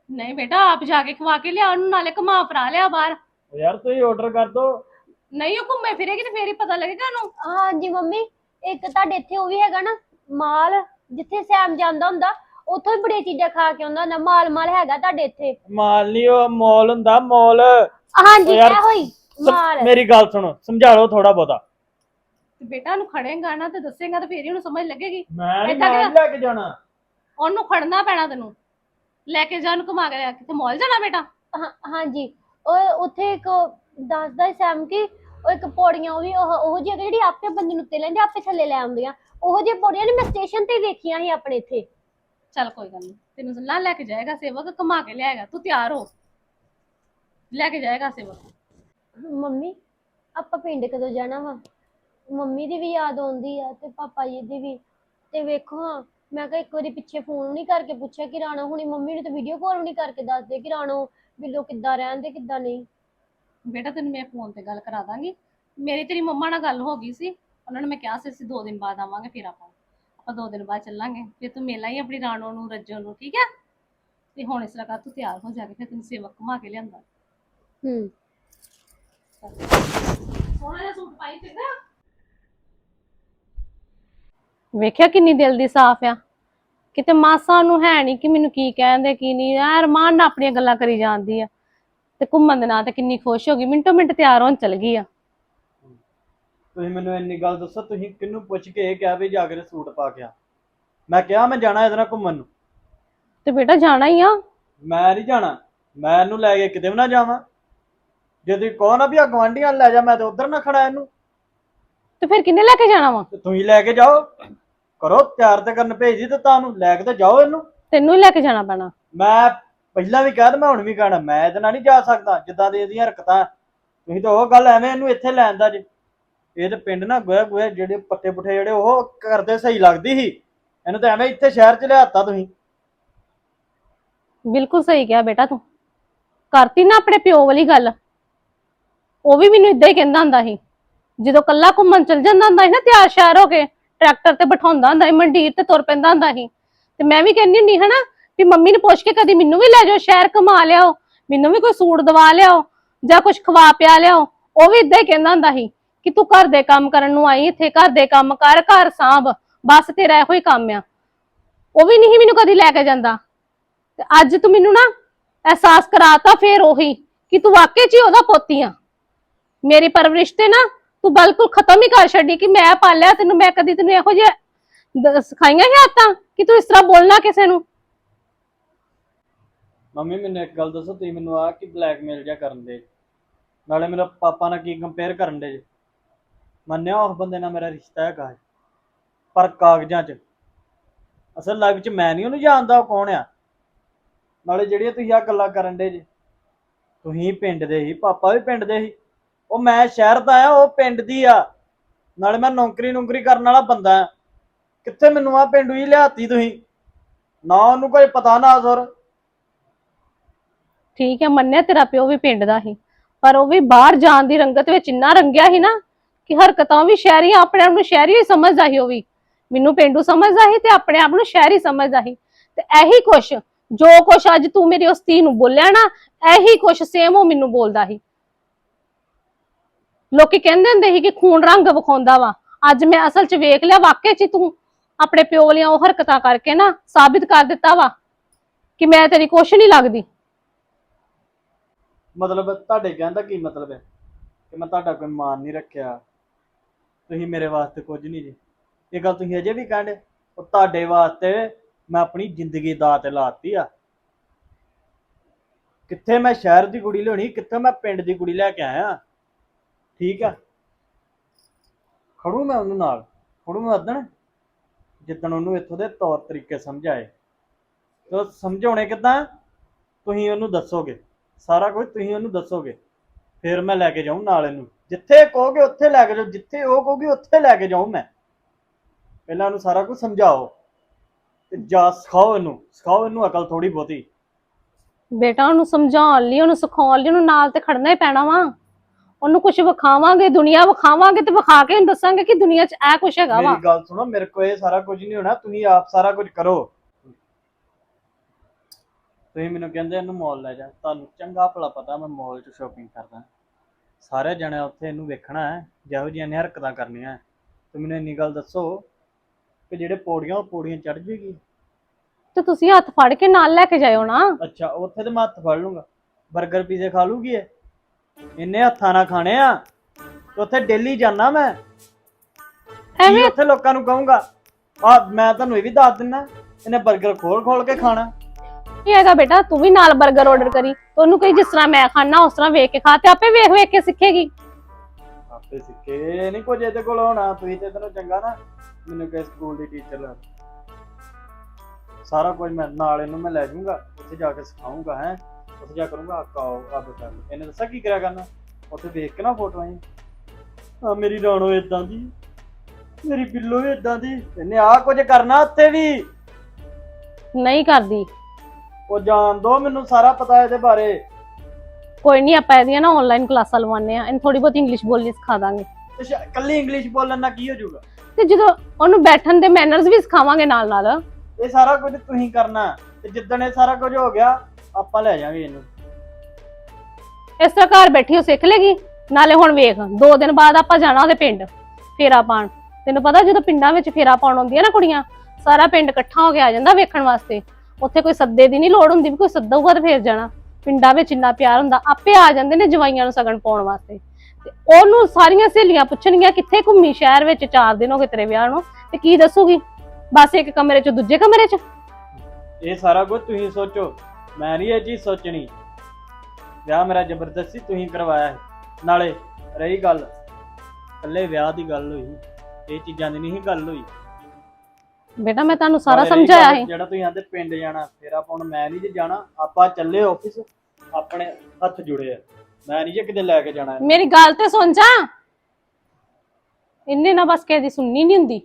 ਨਹੀਂ ਬੇਟਾ ਆਪ ਜਾ ਕੇ ਖਵਾ ਕੇ ਲਿਆ ਉਹਨੂੰ ਨਾਲੇ ਘੁਮਾ ਫਰਾ ਲਿਆ ਬਾਹਰ। ਉਹ ਯਾਰ ਤੁਸੀਂ ਆਰਡਰ ਕਰ ਦੋ। ਨਹੀਂ ਉਹ ਘੁੰਮੇ ਫਿਰੇਗੀ ਤੇ ਫੇਰ ਹੀ ਪਤਾ ਲੱਗੇਗਾ ਉਹਨੂੰ। ਹਾਂਜੀ ਮੰਮੀ ਇੱਕ ਤੁਹਾਡੇ ਇੱਥੇ ਉਹ ਵੀ ਹੈਗਾ ਨਾ ਮਾਲ ਜਿੱਥੇ ਸੈਮ ਜਾਂਦਾ ਹੁੰਦਾ ਉੱਥੋਂ ਵੀ ਬੜੀਆਂ ਚੀਜ਼ਾਂ ਖਾ ਕੇ ਆਉਂਦਾ ਹੁੰਦਾ ਮਾਲ ਮਾਲ ਹੈਗਾ ਤੁਹਾਡੇ ਇੱਥੇ? ਮਾਲ ਨਹੀਂ ਉਹ ਮੋਲ ਹੁੰਦਾ ਮੋਲ। ਹਾਂਜੀ ਯਾਰ, ਇਹੋ ਹੀ ਮਾਲ। ਮੇਰੀ ਗੱਲ ਸੁਣੋ ਸਮਝਾ ਲਓ ਥੋੜਾ ਬਹੁਤਾ। ਤੇ ਬੇਟਾ ਨੂੰ ਖੜੇਗਾ ਨਾ ਤੇ ਦੱਸੇਗਾ ਤੇ ਫੇਰ ਹੀ ਉਹਨੂੰ ਸਮਝ ਲੱਗੇਗੀ। ਮੈਂ ਏਦਾਂ ਨੀ ਲੈ ਕੇ ਜਾਣਾ। ਉਹਨੂੰ ਖੜਨਾ ਪੈਣਾ ਤੈਨੂੰ। ਲੈ ਕੇ ਜਾ ਉਹਨੂੰ ਘੁਮਾ ਕੇ ਲਿਆ ਕਿਤੇ ਮਾਲ ਜਾਣਾ ਬੇਟਾ? ਹਾਂ- ਹਾਂਜੀ। ਉਹ ਉੱਥੇ ਇੱਕ ਦੱਸਦਾ ਸੈਮ ਕਿ ਉਹ ਇੱਕ ਪੌੜੀਆਂ ਉਹ ਵੀ ਉਹ ਉਹ ਜਿਹੀ ਜਿਹੜੀ ਆਪੇ ਬੰਦੇ ਨੂੰ ਉੱਤੇ ਲੈਂਦੇ ਆਪੇ ਥੱਲੇ ਲੈ ਆਉਂਦੀਆਂ। ਉਹ ਜਿਹੀ ਪੌੜੀਆਂ ਨੇ ਮੈਂ ਸਟੇਸ਼ਨ ਤੇ ਵੇਖੀਆਂ ਸੀ ਆਪਣੇ ਇੱਥੇ। ਚੱਲ ਕੋਈ ਗੱਲ ਨਹੀਂ ਤੈਨੂੰ ਨਾਲ ਲੈ ਕੇ ਜਾਏਗਾ ਸੇਵਕ ਘੁਮਾ ਕੇ ਲਿਆਏਗਾ ਤੂੰ ਤਿਆਰ ਹੋ। ਲੈ ਕੇ ਜਾਏਗਾ ਸੇਵਕ। ਮੰਮੀ ਆਪਾਂ ਪਿੰਡ ਕਦੋਂ ਜਾਣਾ ਵਾ? ਮੰਮੀ ਦੀ ਵੀ ਯਾਦ ਆਉਂਦੀ ਆ ਤੇ ਪਾਪਾ ਜੀ ਦੀ ਵੀ। ਤੇ ਵੇਖੋ ਹਾਂ ਮੈਂ ਕਿਹਾ ਇੱਕ ਵਾਰੀ ਪਿੱਛੇ ਫੋਨ ਨਹੀਂ ਕਰਕੇ ਪੁੱਛਿਆ ਕਿ ਰਾਣੋ ਹੁਣੀ ਮੰਮੀ ਨੂੰ ਤੇ ਵੀਡੀਓ ਕਾਲ ਨਹੀਂ ਕਰਕੇ ਦੱਸਦੇ ਕਿ ਰਾਣੋ ਬਿੱਲੋ ਕਿੱਦਾਂ ਰਹਿੰਦੇ ਕਿੱਦਾਂ ਨਹੀਂ। ਬੇਟਾ ਤੈਨੂੰ ਮੈਂ ਫੋਨ ਤੇ ਗੱਲ ਕਰਾ ਦਾਂਗੀ। ਮੇਰੀ ਤੇਰੀ ਮੰਮਾ ਨਾਲ ਗੱਲ ਹੋ ਗਈ ਸੀ। ਉਹਨਾਂ ਨੂੰ ਮੈਂ ਕਿਹਾ ਸੀ ਅਸੀਂ ਦੋ ਦਿਨ ਬਾਅਦ ਆਵਾਂਗੇ ਫਿਰ ਆਪਾਂ ਆਪਾਂ ਦੋ ਦਿਨ ਬਾਅਦ ਚੱਲਾਂਗੇ। ਫਿਰ ਤੂੰ ਮਿਲਣਾ ਹੀ ਆਪਣੀ ਰਾਣੋ ਨੂੰ ਰੱਜੋ ਨੂੰ ਠੀਕ ਹੈ ਤੇ ਹੁਣ ਇਸ ਤਰ੍ਹਾਂ ਤੂੰ ਤਿਆਰ ਹੋ ਜਾ ਕੇ ਫਿਰ ਤੈਨੂੰ ਸੇਵਕ ਘੁਮਾ ਕੇ ਲਿਆਂਦਾ। ਹੂੰ। ਸੋਹਣਾ ਜਿਹਾ ਸੂਟ ਪਾਈ ਚੰਗਾ ਵੇਖਿਆ ਕਿੰਨੀ ਦਿਲ ਦੀ ਸਾਫ਼ ਆ? ਕਿਤੇ ਮਾਸਾ ਨੂੰ ਹੈ ਨਹੀਂ ਕਿ ਮੈਨੂੰ ਕੀ ਕਹਿੰਦੇ ਕੀ ਨਹੀਂ ਯਾਰ ਮਾਨ ਨਾਲ ਆਪਣੀਆਂ ਗੱਲਾਂ ਕਰੀ ਜਾਂਦੀ ਆ। ਤੇ ਘੁੰਮਣ ਦੇ ਨਾਂ ਤੇ ਕਿੰਨੀ ਖੁਸ਼ ਹੋ ਗਈ। ਮਿੰਟੋ ਮਿੰਟ ਤਿਆਰ ਹੋਣ ਚਲ ਗਈ ਆ। ਤੁਸੀਂ ਮੈਨੂੰ ਇੰਨੀ ਗੱਲ ਦੱਸੋ ਤੁਸੀਂ ਕਿਹਨੂੰ ਪੁੱਛ ਕੇ ਇਹ ਕਿਹਾ ਵੀ ਜਾ ਕੇ ਸੂਟ ਪਾ ਕੇ ਆ। ਮੈਂ ਕਿਹਾ ਮੈਂ ਜਾਣਾ ਇਹਦੇ ਨਾਲ ਘੁੰਮਣ ਨੂੰ। ਤੇ ਬੇਟਾ ਜਾਣਾ ਹੀ ਆ। ਮੈਂ ਨਹੀਂ ਜਾਣਾ ਮੈਂ ਇਹਨੂੰ ਲੈ ਕੇ ਕਿਤੇ ਵੀ ਨਾ ਜਾਵਾਂ। ਜੇ ਤੁਸੀਂ ਕਹੋ ਨਾ ਵੀ ਆ ਗਵਾਂਢੀਆਂ ਲੈ ਜਾ ਮੈਂ ਤੇ ਉਧਰ ਨਾ ਖੜਾ ਇਹਨੂੰ। ਤੇ ਫਿਰ ਕਿੰਨੇ ਲੈ ਕੇ ਜਾਣਾ ਵਾ? ਤੇ ਤੁਸੀਂ ਲੈ ਕੇ ਜਾਓ। ਕਰੋ ਤਿਆਰ ਤੇ ਕਰਨ ਭੇਜੀ ਤੇ ਤੁਹਾਨੂੰ ਲੈ ਕੇ ਤੇ ਜਾਓ ਇਹਨੂੰ। ਤੈਨੂੰ ਹੀ ਲੈ ਕੇ ਜਾਣਾ ਪੈਣਾ। ਮੈਂ ਪਹਿਲਾਂ ਵੀ ਕਿਹਾ ਤੇ ਮੈਂ ਹੁਣ ਵੀ ਕਹਿਣਾ ਮੈਂ ਇਹਦੇ ਨਾਲ ਨਹੀਂ ਜਾ ਸਕਦਾ। ਜਿੱਦਾਂ ਦੀ ਇਹਦੀਆਂ ਹਰਕਤਾਂ। ਤੁਸੀਂ ਤਾਂ ਉਹ ਗੱਲ ਐਵੇਂ ਇਹਨੂੰ ਇੱਥੇ ਲੈਣ ਦਾ ਜੇ। ਇਹ ਤੇ ਪਿੰਡ ਨਾ ਗੋਇਆ ਗੋਇਆ ਜਿਹੜੇ ਪੱਟੇ ਪੁੱਠੇ ਜਿਹੜੇ ਉਹ ਕਰਦੇ ਸਹੀ ਲੱਗਦੀ ਸੀ। ਇਹਨੂੰ ਤਾਂ ਐਵੇਂ ਇੱਥੇ ਸ਼ਹਿਰ ਚ ਲਿਆਤਾ ਤੁਸੀਂ। ਬਿਲਕੁਲ ਸਹੀ ਕਿਹਾ ਬੇਟਾ ਤੂੰ। ਕਰਤੀ ਨਾ ਆਪਣੇ ਪਿਓ ਵਾਲੀ ਗੱਲ। ਉਹ ਵੀ ਮੈਨੂੰ ਇਦਾਂ ਹੀ ਕਹਿੰਦਾ ਹੁੰਦਾ ਸੀ। ਜਦੋਂ ਕੱਲਾ ਘੁੰਮਣ ਚਲ ਜਾਂਦਾ ਹੁੰਦਾ ਸੀ ਨਾ, ਤਿਆਰ ਸ਼ਿਆਰ ਹੋ ਕੇ ਟਰੈਕਟਰ ਤੇ ਬਿਠਾਉਂਦਾ ਹੁੰਦਾ ਸੀ, ਮੰਡੀਰ ਤੇ ਤੁਰ ਪੈਂਦਾ ਹੁੰਦਾ ਸੀ। ਤੇ ਮੈਂ ਵੀ ਕਹਿੰਦੀ ਹੁੰਦੀ ਹਨਾ ਵੀ ਮੰਮੀ ਨੂੰ ਪੁੱਛ ਕੇ ਕਦੀ ਮੈਨੂੰ ਵੀ ਲੈ ਜਾਓ, ਸ਼ਹਿਰ ਘੁਮਾ ਲਿਆਓ। ਮੈਨੂੰ ਵੀ ਕੋਈ ਸੂਟ ਦਵਾ ਲਿਆਓ ਜਾਂ ਕੁਝ ਖਵਾ ਪਿਆ ਲਿਆਓ। ਉਹ ਵੀ ਇਦਾਂ ਹੀ ਕਹਿੰਦਾ ਹੁੰਦਾ ਸੀ। ਕਿ ਤੂੰ ਘਰ ਦੇ ਕੰਮ ਕਰਨ ਨੂੰ ਆਈ, ਇੱਥੇ ਘਰ ਦੇ ਕੰਮ ਕਰ, ਘਰ ਸਾਂਭ, ਬਸ ਤੇਰਾ ਇਹੋ ਹੀ ਕੰਮ ਆ। ਉਹ ਵੀ ਨਹੀਂ ਮੈਨੂੰ ਕਦੀ ਲੈ ਕੇ ਜਾਂਦਾ। ਤੇ ਅੱਜ ਤੂੰ ਮੈਨੂੰ ਨਾ ਅਹਿਸਾਸ ਕਰਾਤਾ ਫੇਰ ਉਹੀ ਕਿ ਤੂੰ ਵਾਕਈ ਚ ਹੀ ਉਹਦਾ ਪੋਤੀ ਆ। ਮੇਰੀ ਪਰਵਰਿਸ਼ ਤੇ ਨਾ ਤੂੰ ਬਿਲਕੁਲ ਖਤਮ ਹੀ ਕਰ ਛੱਡੀ ਕਿ ਮੈਂ ਪਾਲਿਆ ਤੈਨੂੰ ਮੈਂ ਕਦੀ ਤੈਨੂੰ ਇਹੋ ਜਿਹਾ ਸਿਖਾਈਆਂ ਹੀ ਆਤਾਂ ਕਿ ਤੂੰ ਇਸ ਤਰ੍ਹਾਂ ਬੋਲਣਾ ਕਿਸੇ ਨੂੰ? ਮੰਮੀ, ਮੈਨੂੰ ਇੱਕ ਗੱਲ ਦੱਸੋ, ਤੁਸੀਂ ਮੈਨੂੰ ਆ ਕਿ ਬਲੈਕਮੇਲ ਜਿਆ ਕਰਨ ਦੇ। ਨਾਲੇ ਮੇਰਾ ਪਾਪਾ ਨਾਲ ਕੀ ਕੰਪੇਅਰ ਕਰਨ ਦੇ ਜੇ? ਮੰਨਿਆ ਉਸ ਬੰਦੇ ਨਾਲ ਮੇਰਾ ਰਿਸ਼ਤਾ ਹੈਗਾ ਪਰ ਕਾਗਜ਼ਾਂ 'ਚ। ਅਸਲ ਲਾਈਫ 'ਚ ਮੈਂ ਨਹੀਂ ਉਹਨੂੰ ਜਾਣਦਾ ਉਹ ਕੌਣ ਆ। ਨਾਲੇ ਜਿਹੜੀਆਂ ਤੁਸੀਂ ਆ ਗੱਲਾਂ ਕਰਨ ਦੇ ਜੇ। ਤੁਸੀਂ ਪਿੰਡ ਦੇ ਹੀ, ਪਾਪਾ ਵੀ ਪਿੰਡ ਦੇ ਹੀ। ਉਹ ਮੈਂ ਸ਼ਹਿਰ ਦਾ ਆ, ਉਹ ਪਿੰਡ ਦੀ ਆ। ਨਾਲੇ ਮੈਂ ਨੌਕਰੀ ਨੌਕਰੀ ਕਰਨ ਵਾਲਾ ਬੰਦਾ ਆ। ਕਿੱਥੇ ਮੈਨੂੰ ਆ ਪਿੰਡੂ ਹੀ ਲਿਆਤੀ ਤੁਸੀਂ? ਨਾ ਉਹਨੂੰ ਕੋਈ ਪਤਾ ਨਾ ਜ਼ੋਰ ਠੀਕ ਹੈ, ਮੰਨਿਆ ਤੇਰਾ ਪਿਓ ਵੀ ਪਿੰਡ ਦਾ ਸੀ ਪਰ ਉਹ ਵੀ ਬਾਹਰ ਜਾਣ ਦੀ ਰੰਗਤ ਵਿੱਚ ਇੰਨਾ ਰੰਗਿਆ ਸੀ ਨਾ। ਕਿ ਹਰਕਤਾਂ ਵੀ ਸ਼ਹਿਰੀਆਂ ਆਪਣੇ ਆਪ ਨੂੰ ਸ਼ਹਿਰੀ ਹੀ ਸਮਝਦਾ ਸੀ ਉਹ ਵੀ। ਮੈਨੂੰ ਪਿੰਡੂ ਸਮਝਦਾ ਸੀ ਤੇ ਆਪਣੇ ਆਪ ਨੂੰ ਸ਼ਹਿਰੀ ਸਮਝਦਾ ਸੀ। ਤੇ ਇਹੀ ਕੁਛ, ਜੋ ਕੁਛ ਅੱਜ ਤੂੰ ਮੇਰੀ ਉਸ ਧੀ ਨੂੰ ਬੋਲਿਆ ਨਾ, ਇਹੀ ਕੁਛ ਸੇਮ ਉਹ ਮੈਨੂੰ ਬੋਲਦਾ ਸੀ। ਲੋਕੀ ਕਹਿੰਦੇ ਹੁੰਦੇ ਸੀ ਕਿ ਖੂਨ ਰੰਗ ਵਿਖਾਉਂਦਾ ਵਾ। ਅੱਜ ਮੈਂ ਅਸਲ 'ਚ ਵੇਖ ਲਿਆ ਵਾਕਿਆ 'ਚ ਤੂੰ ਆਪਣੇ ਪਿਓ ਵਾਲੀਆਂ ਉਹ ਹਰਕਤਾਂ ਕਰਕੇ ਨਾ ਸਾਬਿਤ ਕਰ ਦਿੱਤਾ ਵਾ ਕਿ ਮੈਂ ਤੇਰੀ ਕੁਛ ਨਹੀਂ ਲੱਗਦੀ। ਮਤਲਬ ਤੁਹਾਡੇ ਕਹਿਣ ਦਾ ਕੀ ਮਤਲਬ ਹੈ? ਕਿ ਮੈਂ ਤੁਹਾਡਾ ਕੋਈ ਮਾਨ ਨਹੀਂ ਰੱਖਿਆ। ਤੁਸੀਂ ਮੇਰੇ ਵਾਸਤੇ ਕੁਝ ਨਹੀਂ ਜੀ। ਇਹ ਗੱਲ ਤੁਸੀਂ ਅਜੇ ਵੀ ਕਹਿੰਦੇ, ਉਹ ਤੁਹਾਡੇ ਵਾਸਤੇ ਮੈਂ ਆਪਣੀ ਜ਼ਿੰਦਗੀ ਦਾਅ ਤੇ ਲਾਤੀ ਆ। ਕਿੱਥੇ ਮੈਂ ਸ਼ਹਿਰ ਦੀ ਕੁੜੀ ਲਿਆਉਣੀ, ਕਿੱਥੇ ਮੈਂ ਪਿੰਡ ਦੀ ਕੁੜੀ ਲੈ ਕੇ ਆਇਆ। ਠੀਕ ਆ। ਖੜੂ ਮੈਂ ਉਹਨੂੰ ਨਾਲ, ਖੜੂ ਮੈਂ ਉਦਣ, ਜਿੱਦਣ ਉਹਨੂੰ ਇੱਥੋਂ ਦੇ ਤੌਰ ਤਰੀਕੇ ਸਮਝਾਏ। ਤੇ ਸਮਝਾਉਣੇ ਕਿੱਦਾਂ? ਤੁਸੀਂ ਉਹਨੂੰ ਦੱਸੋਗੇ। ਸਾਰਾ ਕੁਝ ਤੁਸੀਂ ਉਹਨੂੰ ਦੱਸੋਗੇ। ਫਿਰ ਮੈਂ ਲੈ ਕੇ ਜਾਊਂ ਨਾਲ ਇਹਨੂੰ। ਜਿੱਥੇ ਕਹੋਗੇ ਉੱਥੇ ਲੈ ਕੇ ਜਾਓ ਜਿੱਥੇ ਉਹ ਕਹੋਗੇ ਉੱਥੇ ਲੈ ਕੇ ਜਾਊਂ ਮੈਂ। ਪਹਿਲਾਂ ਉਹਨੂੰ ਸਾਰਾ ਕੁਝ ਸਮਝਾਓ ਤੇ ਜਾ ਸਿਖਾਓ ਇਹਨੂੰ ਸਿਖਾਓ ਇਹਨੂੰ ਅਕਲ ਥੋੜੀ ਬਹੁਤੀ। ਬੇਟਾ ਉਹਨੂੰ ਸਮਝਾਉਣ ਲਈ ਉਹਨੂੰ ਸਿਖਾਉਣ ਲਈ ਉਹਨੂੰ ਨਾਲ ਤੇ ਖੜਨਾ ਹੀ ਪੈਣਾ ਵਾ। ਉਹਨੂੰ ਕੁਝ ਵਿਖਾਵਾਂਗੇ ਦੁਨੀਆ ਵਿਖਾਵਾਂਗੇ ਤੇ ਵਿਖਾ ਕੇ ਉਹਨੂੰ ਦੱਸਾਂਗੇ ਕਿ ਦੁਨੀਆ 'ਚ ਇਹ ਕੁਝ ਹੈਗਾ ਵਾ। ਮੇਰੀ ਗੱਲ ਸੁਣੋ ਮੇਰੇ ਕੋਲ ਇਹ ਸਾਰਾ ਕੁਝ ਨਹੀਂ ਹੋਣਾ ਤੁਸੀਂ ਆਪ ਸਾਰਾ ਕੁਝ ਕਰੋ। ਤੁਸੀਂ ਮੈਨੂੰ ਕਹਿੰਦੇ ਇਹਨੂੰ ਮਾਲ ਲੈ ਜਾ ਤੁਹਾਨੂੰ ਚੰਗਾ ਭਲਾ ਪਤਾ ਮੈਂ ਮਾਲ 'ਚ ਸ਼ਾਪਿੰਗ ਕਰਦਾ। ਸਾਰੇ ਜਣੇ ਉੱਥੇ ਇਹਨੂੰ ਵੇਖਣਾ ਹੈ ਜਿਹੋ ਜਿਹੀਆਂ ਇਹਨੇ ਹਰਕਤਾਂ ਕਰਨੀਆਂ ਹੈ। ਤੇ ਮੈਨੂੰ ਇੰਨੀ ਗੱਲ ਦੱਸੋ ਕਿ ਜਿਹੜੇ ਪੌੜੀਆਂ ਉਹ ਪੌੜੀਆਂ ਚੜ ਜੇਗੀ। ਤੇ ਤੁਸੀਂ ਹੱਥ ਫੜ ਕੇ ਨਾਲ ਲੈ ਕੇ ਜਾਇਓ ਨਾ। ਅੱਛਾ ਉੱਥੇ ਤੇ ਮੈਂ ਹੱਥ ਫੜ ਲੂੰਗਾ। 버ਗਰ ਪੀਜ਼ੇ ਖਾ ਲੂਗੀ ਇਹ? ਇੰਨੇ ਹੱਥਾਂ ਨਾਲ ਖਾਣੇ ਆ ਤੇ ਉੱਥੇ ਡੇਲੀ ਜਾਣਾ ਮੈਂ। ਕੀ ਐਵੇਂ ਉੱਥੇ ਲੋਕਾਂ ਨੂੰ ਕਹੂੰਗਾ? ਆ ਮੈਂ ਤੁਹਾਨੂੰ ਇਹ ਵੀ ਦੱਸ ਦਿੰਨਾ ਇਹਨੇ 버ਗਰ ਖੋਲ ਖੋਲ ਕੇ ਖਾਣਾ। ਕੀ ਹੈਗਾ ਬੇਟਾ ਤੂੰ ਵੀ ਨਾਲ 버ਗਰ ਆਰਡਰ ਕਰੀ। ਉਹਨੂੰ ਕਹੀ ਜਿਸ ਤਰ੍ਹਾਂ ਮੈਂ ਖਾਣਾ ਉਸ ਤਰ੍ਹਾਂ ਵੇਖ ਕੇ ਖਾ ਤੇ ਆਪੇ ਵੇਖ ਵੇਖ ਕੇ ਸਿੱਖੇਗੀ। ਆਪੇ ਸਿੱਕੇ ਨਹੀਂ ਕੁਝ ਇਹਦੇ ਕੋਲ ਹੋਣਾ ਤੁਸੀਂ ਤੇ ਤੈਨੂੰ ਚੰਗਾ ਨਾ ਮੈਨੂੰ ਕਹੇ ਸਕੂਲ ਦੀ ਟੀਚਰ ਲਾ ਸਾਰਾ ਕੁਝ ਮੈਂ ਨਾਲ ਇਹਨੂੰ ਮੈਂ ਲੈ ਜਾਊਂਗਾ ਉੱਥੇ ਜਾ ਕੇ ਸਿਖਾਊਂਗਾ ਹੈ। ਉੱਥੇ ਜਾ ਕਰੂੰਗਾ ਆਕਾਓ ਆ ਬਤਾ ਇਹਨੇ ਦੱਸਿਆ ਕੀ ਕਰਿਆ ਕਰਨਾ? ਉੱਥੇ ਵੇਖ ਕੇ ਨਾ ਫੋਟੋਆਂ ਹੀ ਆ ਮੇਰੀ ਰਾਣੋ ਇਦਾਂ ਦੀ ਮੇਰੀ ਬਿੱਲੋ ਵੀ ਇਦਾਂ ਦੀ। ਇਹਨੇ ਆ ਕੁਝ ਕਰਨਾ ਉੱਥੇ ਵੀ? ਨਹੀਂ ਕਰਦੀ। ਉਹ ਜਾਣ ਦੋ ਮੈਨੂੰ ਸਾਰਾ ਪਤਾ ਇਹਦੇ ਬਾਰੇ। ਕੋਈ ਨਹੀਂ ਆਪਾਂ ਇਹਦੀਆਂ ਨਾ ਆਨਲਾਈਨ ਕਲਾਸਾਂ ਲਵਾਉਂਦੇ ਆ ਇਹਨੂੰ ਥੋੜੀ ਬਹੁਤ ਇੰਗਲਿਸ਼ ਬੋਲਣੀ ਸਿਖਾ ਦਾਂਗੇ। ਤੇ ਸ਼ਾ- ਕੱਲੀ ਇੰਗਲਿਸ਼ ਬੋਲਣ ਨਾਲ ਕੀ ਹੋ ਜਾਊਗਾ? ਤੇ ਜਦੋਂ ਉਹਨੂੰ ਬੈਠਣ ਦੇ ਮੈਨਰਸ ਵੀ ਸਿਖਾਵਾਂਗੇ ਨਾਲ ਨਾਲ ਇਹ ਸਾਰਾ ਕੁਝ ਤੁਸੀਂ ਕਰਨਾ ਤੇ ਜਿੱਦਣ ਇਹ ਸਾਰਾ ਕੁਝ ਹੋ ਗਿਆ ਆਪਾਂ ਲੈ ਜਾਵਾਂਗੇ ਇਹਨੂੰ। ਇਸ ਤਰ੍ਹਾਂ ਘਰ ਬੈਠੀ ਉਹ ਸਿੱਖ ਲੇਗੀ? ਨਾਲੇ ਹੁਣ ਵੇਖ ਦੋ ਦਿਨ ਬਾਅਦ ਆਪਾਂ ਜਾਣਾ ਉਹਦੇ ਪਿੰਡ ਫੇਰਾ ਪਾਣ ਤੈਨੂੰ ਪਤਾ ਜਦੋਂ ਪਿੰਡਾਂ ਵਿੱਚ ਫੇਰਾ ਪਾਉਣ ਆਉਂਦੀਆਂ ਨਾ ਕੁੜੀਆਂ ਸਾਰਾ ਪਿੰਡ ਇਕੱਠਾ ਹੋ ਕੇ ਆ ਜਾਂਦਾ ਵੇਖਣ ਵਾਸਤੇ। ਉੱਥੇ ਕੋਈ ਸੱਦੇ ਦੀ ਨਹੀਂ ਲੋੜ ਹੁੰਦੀ ਵੀ ਕੋਈ ਸੱਦੂਗਾ ਤੇ ਫੇਰ ਜਾਣਾ। ਪਿੰਡਾਂ ਵਿੱਚ ਇੰਨਾ ਪਿਆਰ ਹੁੰਦਾ, ਆਪੇ ਆ ਜਾਂਦੇ ਨੇ ਜਵਾਈਆਂ ਨੂੰ ਸਗਨ ਪਾਉਣ ਵਾਸਤੇ। ਤੇ ਉਹਨੂੰ ਸਾਰੀਆਂ ਸਹੇਲੀਆਂ ਪੁੱਛਣਗੀਆਂ ਕਿੱਥੇ ਘੁੰਮੀ, ਸ਼ਹਿਰ ਵਿੱਚ 4 ਦਿਨ ਹੋ ਗਏ ਤੇਰੇ ਵਿਆਹ ਨੂੰ, ਤੇ ਕੀ ਦੱਸੂਗੀ? ਬਸ ਇੱਕ ਕਮਰੇ ਚ ਦੂਜੇ ਕਮਰੇ ਚ। ਇਹ ਸਾਰਾ ਕੁਝ ਤੁਸੀਂ ਸੋਚੋ, ਮੈਂ ਨਹੀਂ ਇਹ ਚੀਜ਼ ਸੋਚਣੀ। ਵਿਆਹ ਮੇਰਾ ਜ਼ਬਰਦਸਤੀ ਤੁਸੀਂ ਕਰਵਾਇਆ ਹੈ। ਨਾਲੇ, ਰਹੀ ਗੱਲ, ਇਕੱਲੇ ਵਿਆਹ ਦੀ ਗੱਲ ਹੋਈ, ਇਹ ਚੀਜ਼ਾਂ ਦੀ ਨਹੀਂ ਗੱਲ ਹੋਈ। ਬੇਟਾ ਮੈਂ ਤੁਹਾਨੂੰ ਸਾਰਾ ਸਮਝਾਇਆ ਗੱਲ, ਹੈ ਜਿਹੜਾ ਤੁਸੀਂ ਆਂਦੇ ਪਿੰਡ ਜਾਣਾ ਫਿਰ ਆਪਾਂ ਹੁਣ ਮੈਂ ਨਹੀਂ ਜੇ ਜਾਣਾ ਆਪਾਂ ਚੱਲੇ ਆਫਿਸ ਆਪਣੇ ਹੱਥ ਜੁੜੇ ਆ। ਮੈਂ ਨਹੀਂ ਜੇ ਕਿਤੇ ਲੈ ਕੇ ਜਾਣਾ। ਮੇਰੀ ਗੱਲ ਤੇ ਸੁਣ ਜਾ। ਇੰਨੇ ਨਾ ਬਸ ਕਿਸੇ ਦੀ ਸੁਣਨੀ ਨਹੀਂ ਹੁੰਦੀ।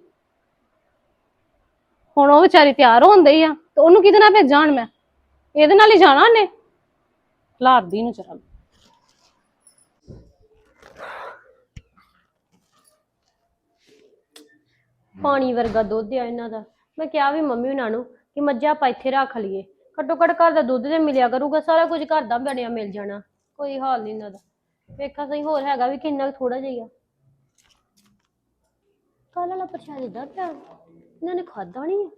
ਹੁਣ ਉਹ ਵਿਚਾਰੀ ਤਿਆਰ ਹੁੰਦੀ ਆ ਤੇ ਉਹਨੂੰ ਕਿਹਦੇ ਨਾਲ ਭੇਜਾਂ ਹੁਣ ਮੈਂ? ਇਹਦੇ ਨਾਲ ਹੀ ਜਾਣਾ ਉਹਨੇ? ਲਾਰਦੀ ਨੂੰ ਚਲ ਪਾਣੀ ਵਰਗਾ ਦੁੱਧ ਆ ਇਹਨਾਂ ਦਾ। ਮੈਂ ਕਿਹਾ ਵੀ ਮੰਮੀ ਉਹਨਾਂ ਨੂੰ ਕਿ ਮੱਝਾਂ ਆਪਾਂ ਇੱਥੇ ਰੱਖ ਲਈਏ। ਘੱਟੋ ਘੱਟ ਘਰ ਦਾ ਦੁੱਧ ਤੇ ਮਿਲਿਆ ਕਰੂਗਾ, ਸਾਰਾ ਕੁਝ ਘਰ ਦਾ ਬਣਿਆ ਮਿਲ ਜਾਣਾ। ਕੋਈ ਹਾਲ ਨਹੀਂ ਇਹਨਾਂ ਦਾ। ਵੇਖਾ ਸਹੀ ਹੋਰ ਹੈਗਾ ਵੀ ਕਿੰਨਾ ਥੋੜਾ ਜਿਹਾ ਕੱਲ ਵਾਲਾ ਪ੍ਰਸ਼ਾਦ ਇਦਾਂ ਪਿਆ। ਇਹਨਾਂ ਨੇ ਖਾਦਾ ਨਹੀਂ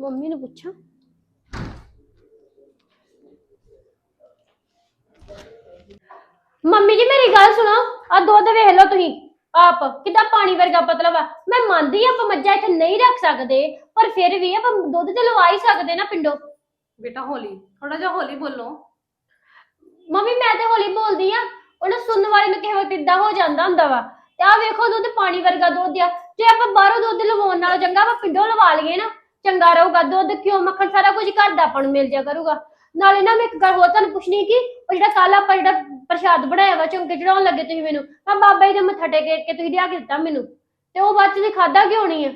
ਮੰਮੀ ਨੂੰ ਪੁੱਛਾਂ। ਮੰਮੀ ਜੀ ਮੇਰੀ ਗੱਲ ਸੁਣੋ। ਆ ਦੁੱਧ ਵੇਖ ਲਓ ਤੁਸੀਂ। ਆਪ ਕਿਦਾਂ ਪਾਣੀ ਵਰਗਾ ਪਤਲਾ ਵਾ? ਮੈਂ ਮੰਨਦੀ ਆ ਆਪਾਂ ਮੱਝਾਂ ਇੱਥੇ ਨਹੀਂ ਰੱਖ ਸਕਦੇ ਪਰ ਫਿਰ ਵੀ ਆਪਾਂ ਦੁੱਧ ਤੇ ਲਵਾ ਹੀ ਸਕਦੇ ਨਾ ਪਿੰਡੋਂ। ਬੇਟਾ ਹੌਲੀ ਥੋੜਾ ਜਿਹਾ ਹੌਲੀ ਬੋਲੋ। ਮੰਮੀ ਮੈਂ ਤੇ ਹੌਲੀ ਬੋਲਦੀ ਆ ਉਹਨੇ ਸੁਣਨ ਵਾਲੇ ਨੂੰ ਕਿਸੇ ਵਕਤ ਇਦਾਂ ਹੋ ਜਾਂਦਾ ਹੁੰਦਾ ਵਾ। ਤੇ ਆ ਵੇਖੋ ਦੁੱਧ ਪਾਣੀ ਵਰਗਾ ਦੁੱਧ ਆ। ਜੇ ਆਪਾਂ ਬਾਹਰੋਂ ਦੁੱਧ ਲਵਾਉਣ ਨਾਲੋਂ ਚੰਗਾ ਆਪਾਂ ਪਿੰਡੋਂ ਲਵਾ ਲਈਏ ਨਾ ਚੰਗਾ ਰਹੂਗਾ। ਦੁੱਧ ਘਿਓ ਮੱਖਣ ਸਾਰਾ ਕੁਝ ਘਰ ਦਾ ਆਪਾਂ ਨੂੰ ਮਿਲ ਜਾ ਕਰੂਗਾ। ਨਾਲੇ ਨਾ ਮੈਂ ਇੱਕ ਗੱਲ ਹੋਰ ਤੁਹਾਨੂੰ ਪੁੱਛਣੀ ਕਿ ਉਹ ਜਿਹੜਾ ਕੱਲ ਆਪਾਂ ਜਿਹੜਾ ਪ੍ਰਸ਼ਾਦ ਬਣਾਇਆ ਵਾ ਚੌਂਕੇ ਚੜਾਉਣ ਲੱਗੇ ਤੁਸੀਂ ਮੈਨੂੰ ਮੈਂ ਬਾਬਾ ਜੀ ਦੇ ਮੱਥਾ ਟੇਕ ਕੇ ਤੁਸੀਂ ਲਿਆ ਕੇ ਦਿੱਤਾ ਮੈਨੂੰ, ਤੇ ਉਹ ਬਾਅਦ ਚ ਤੁਸੀਂ ਖਾਦਾ ਕਿਉਂ ਨਹੀਂ ਆ?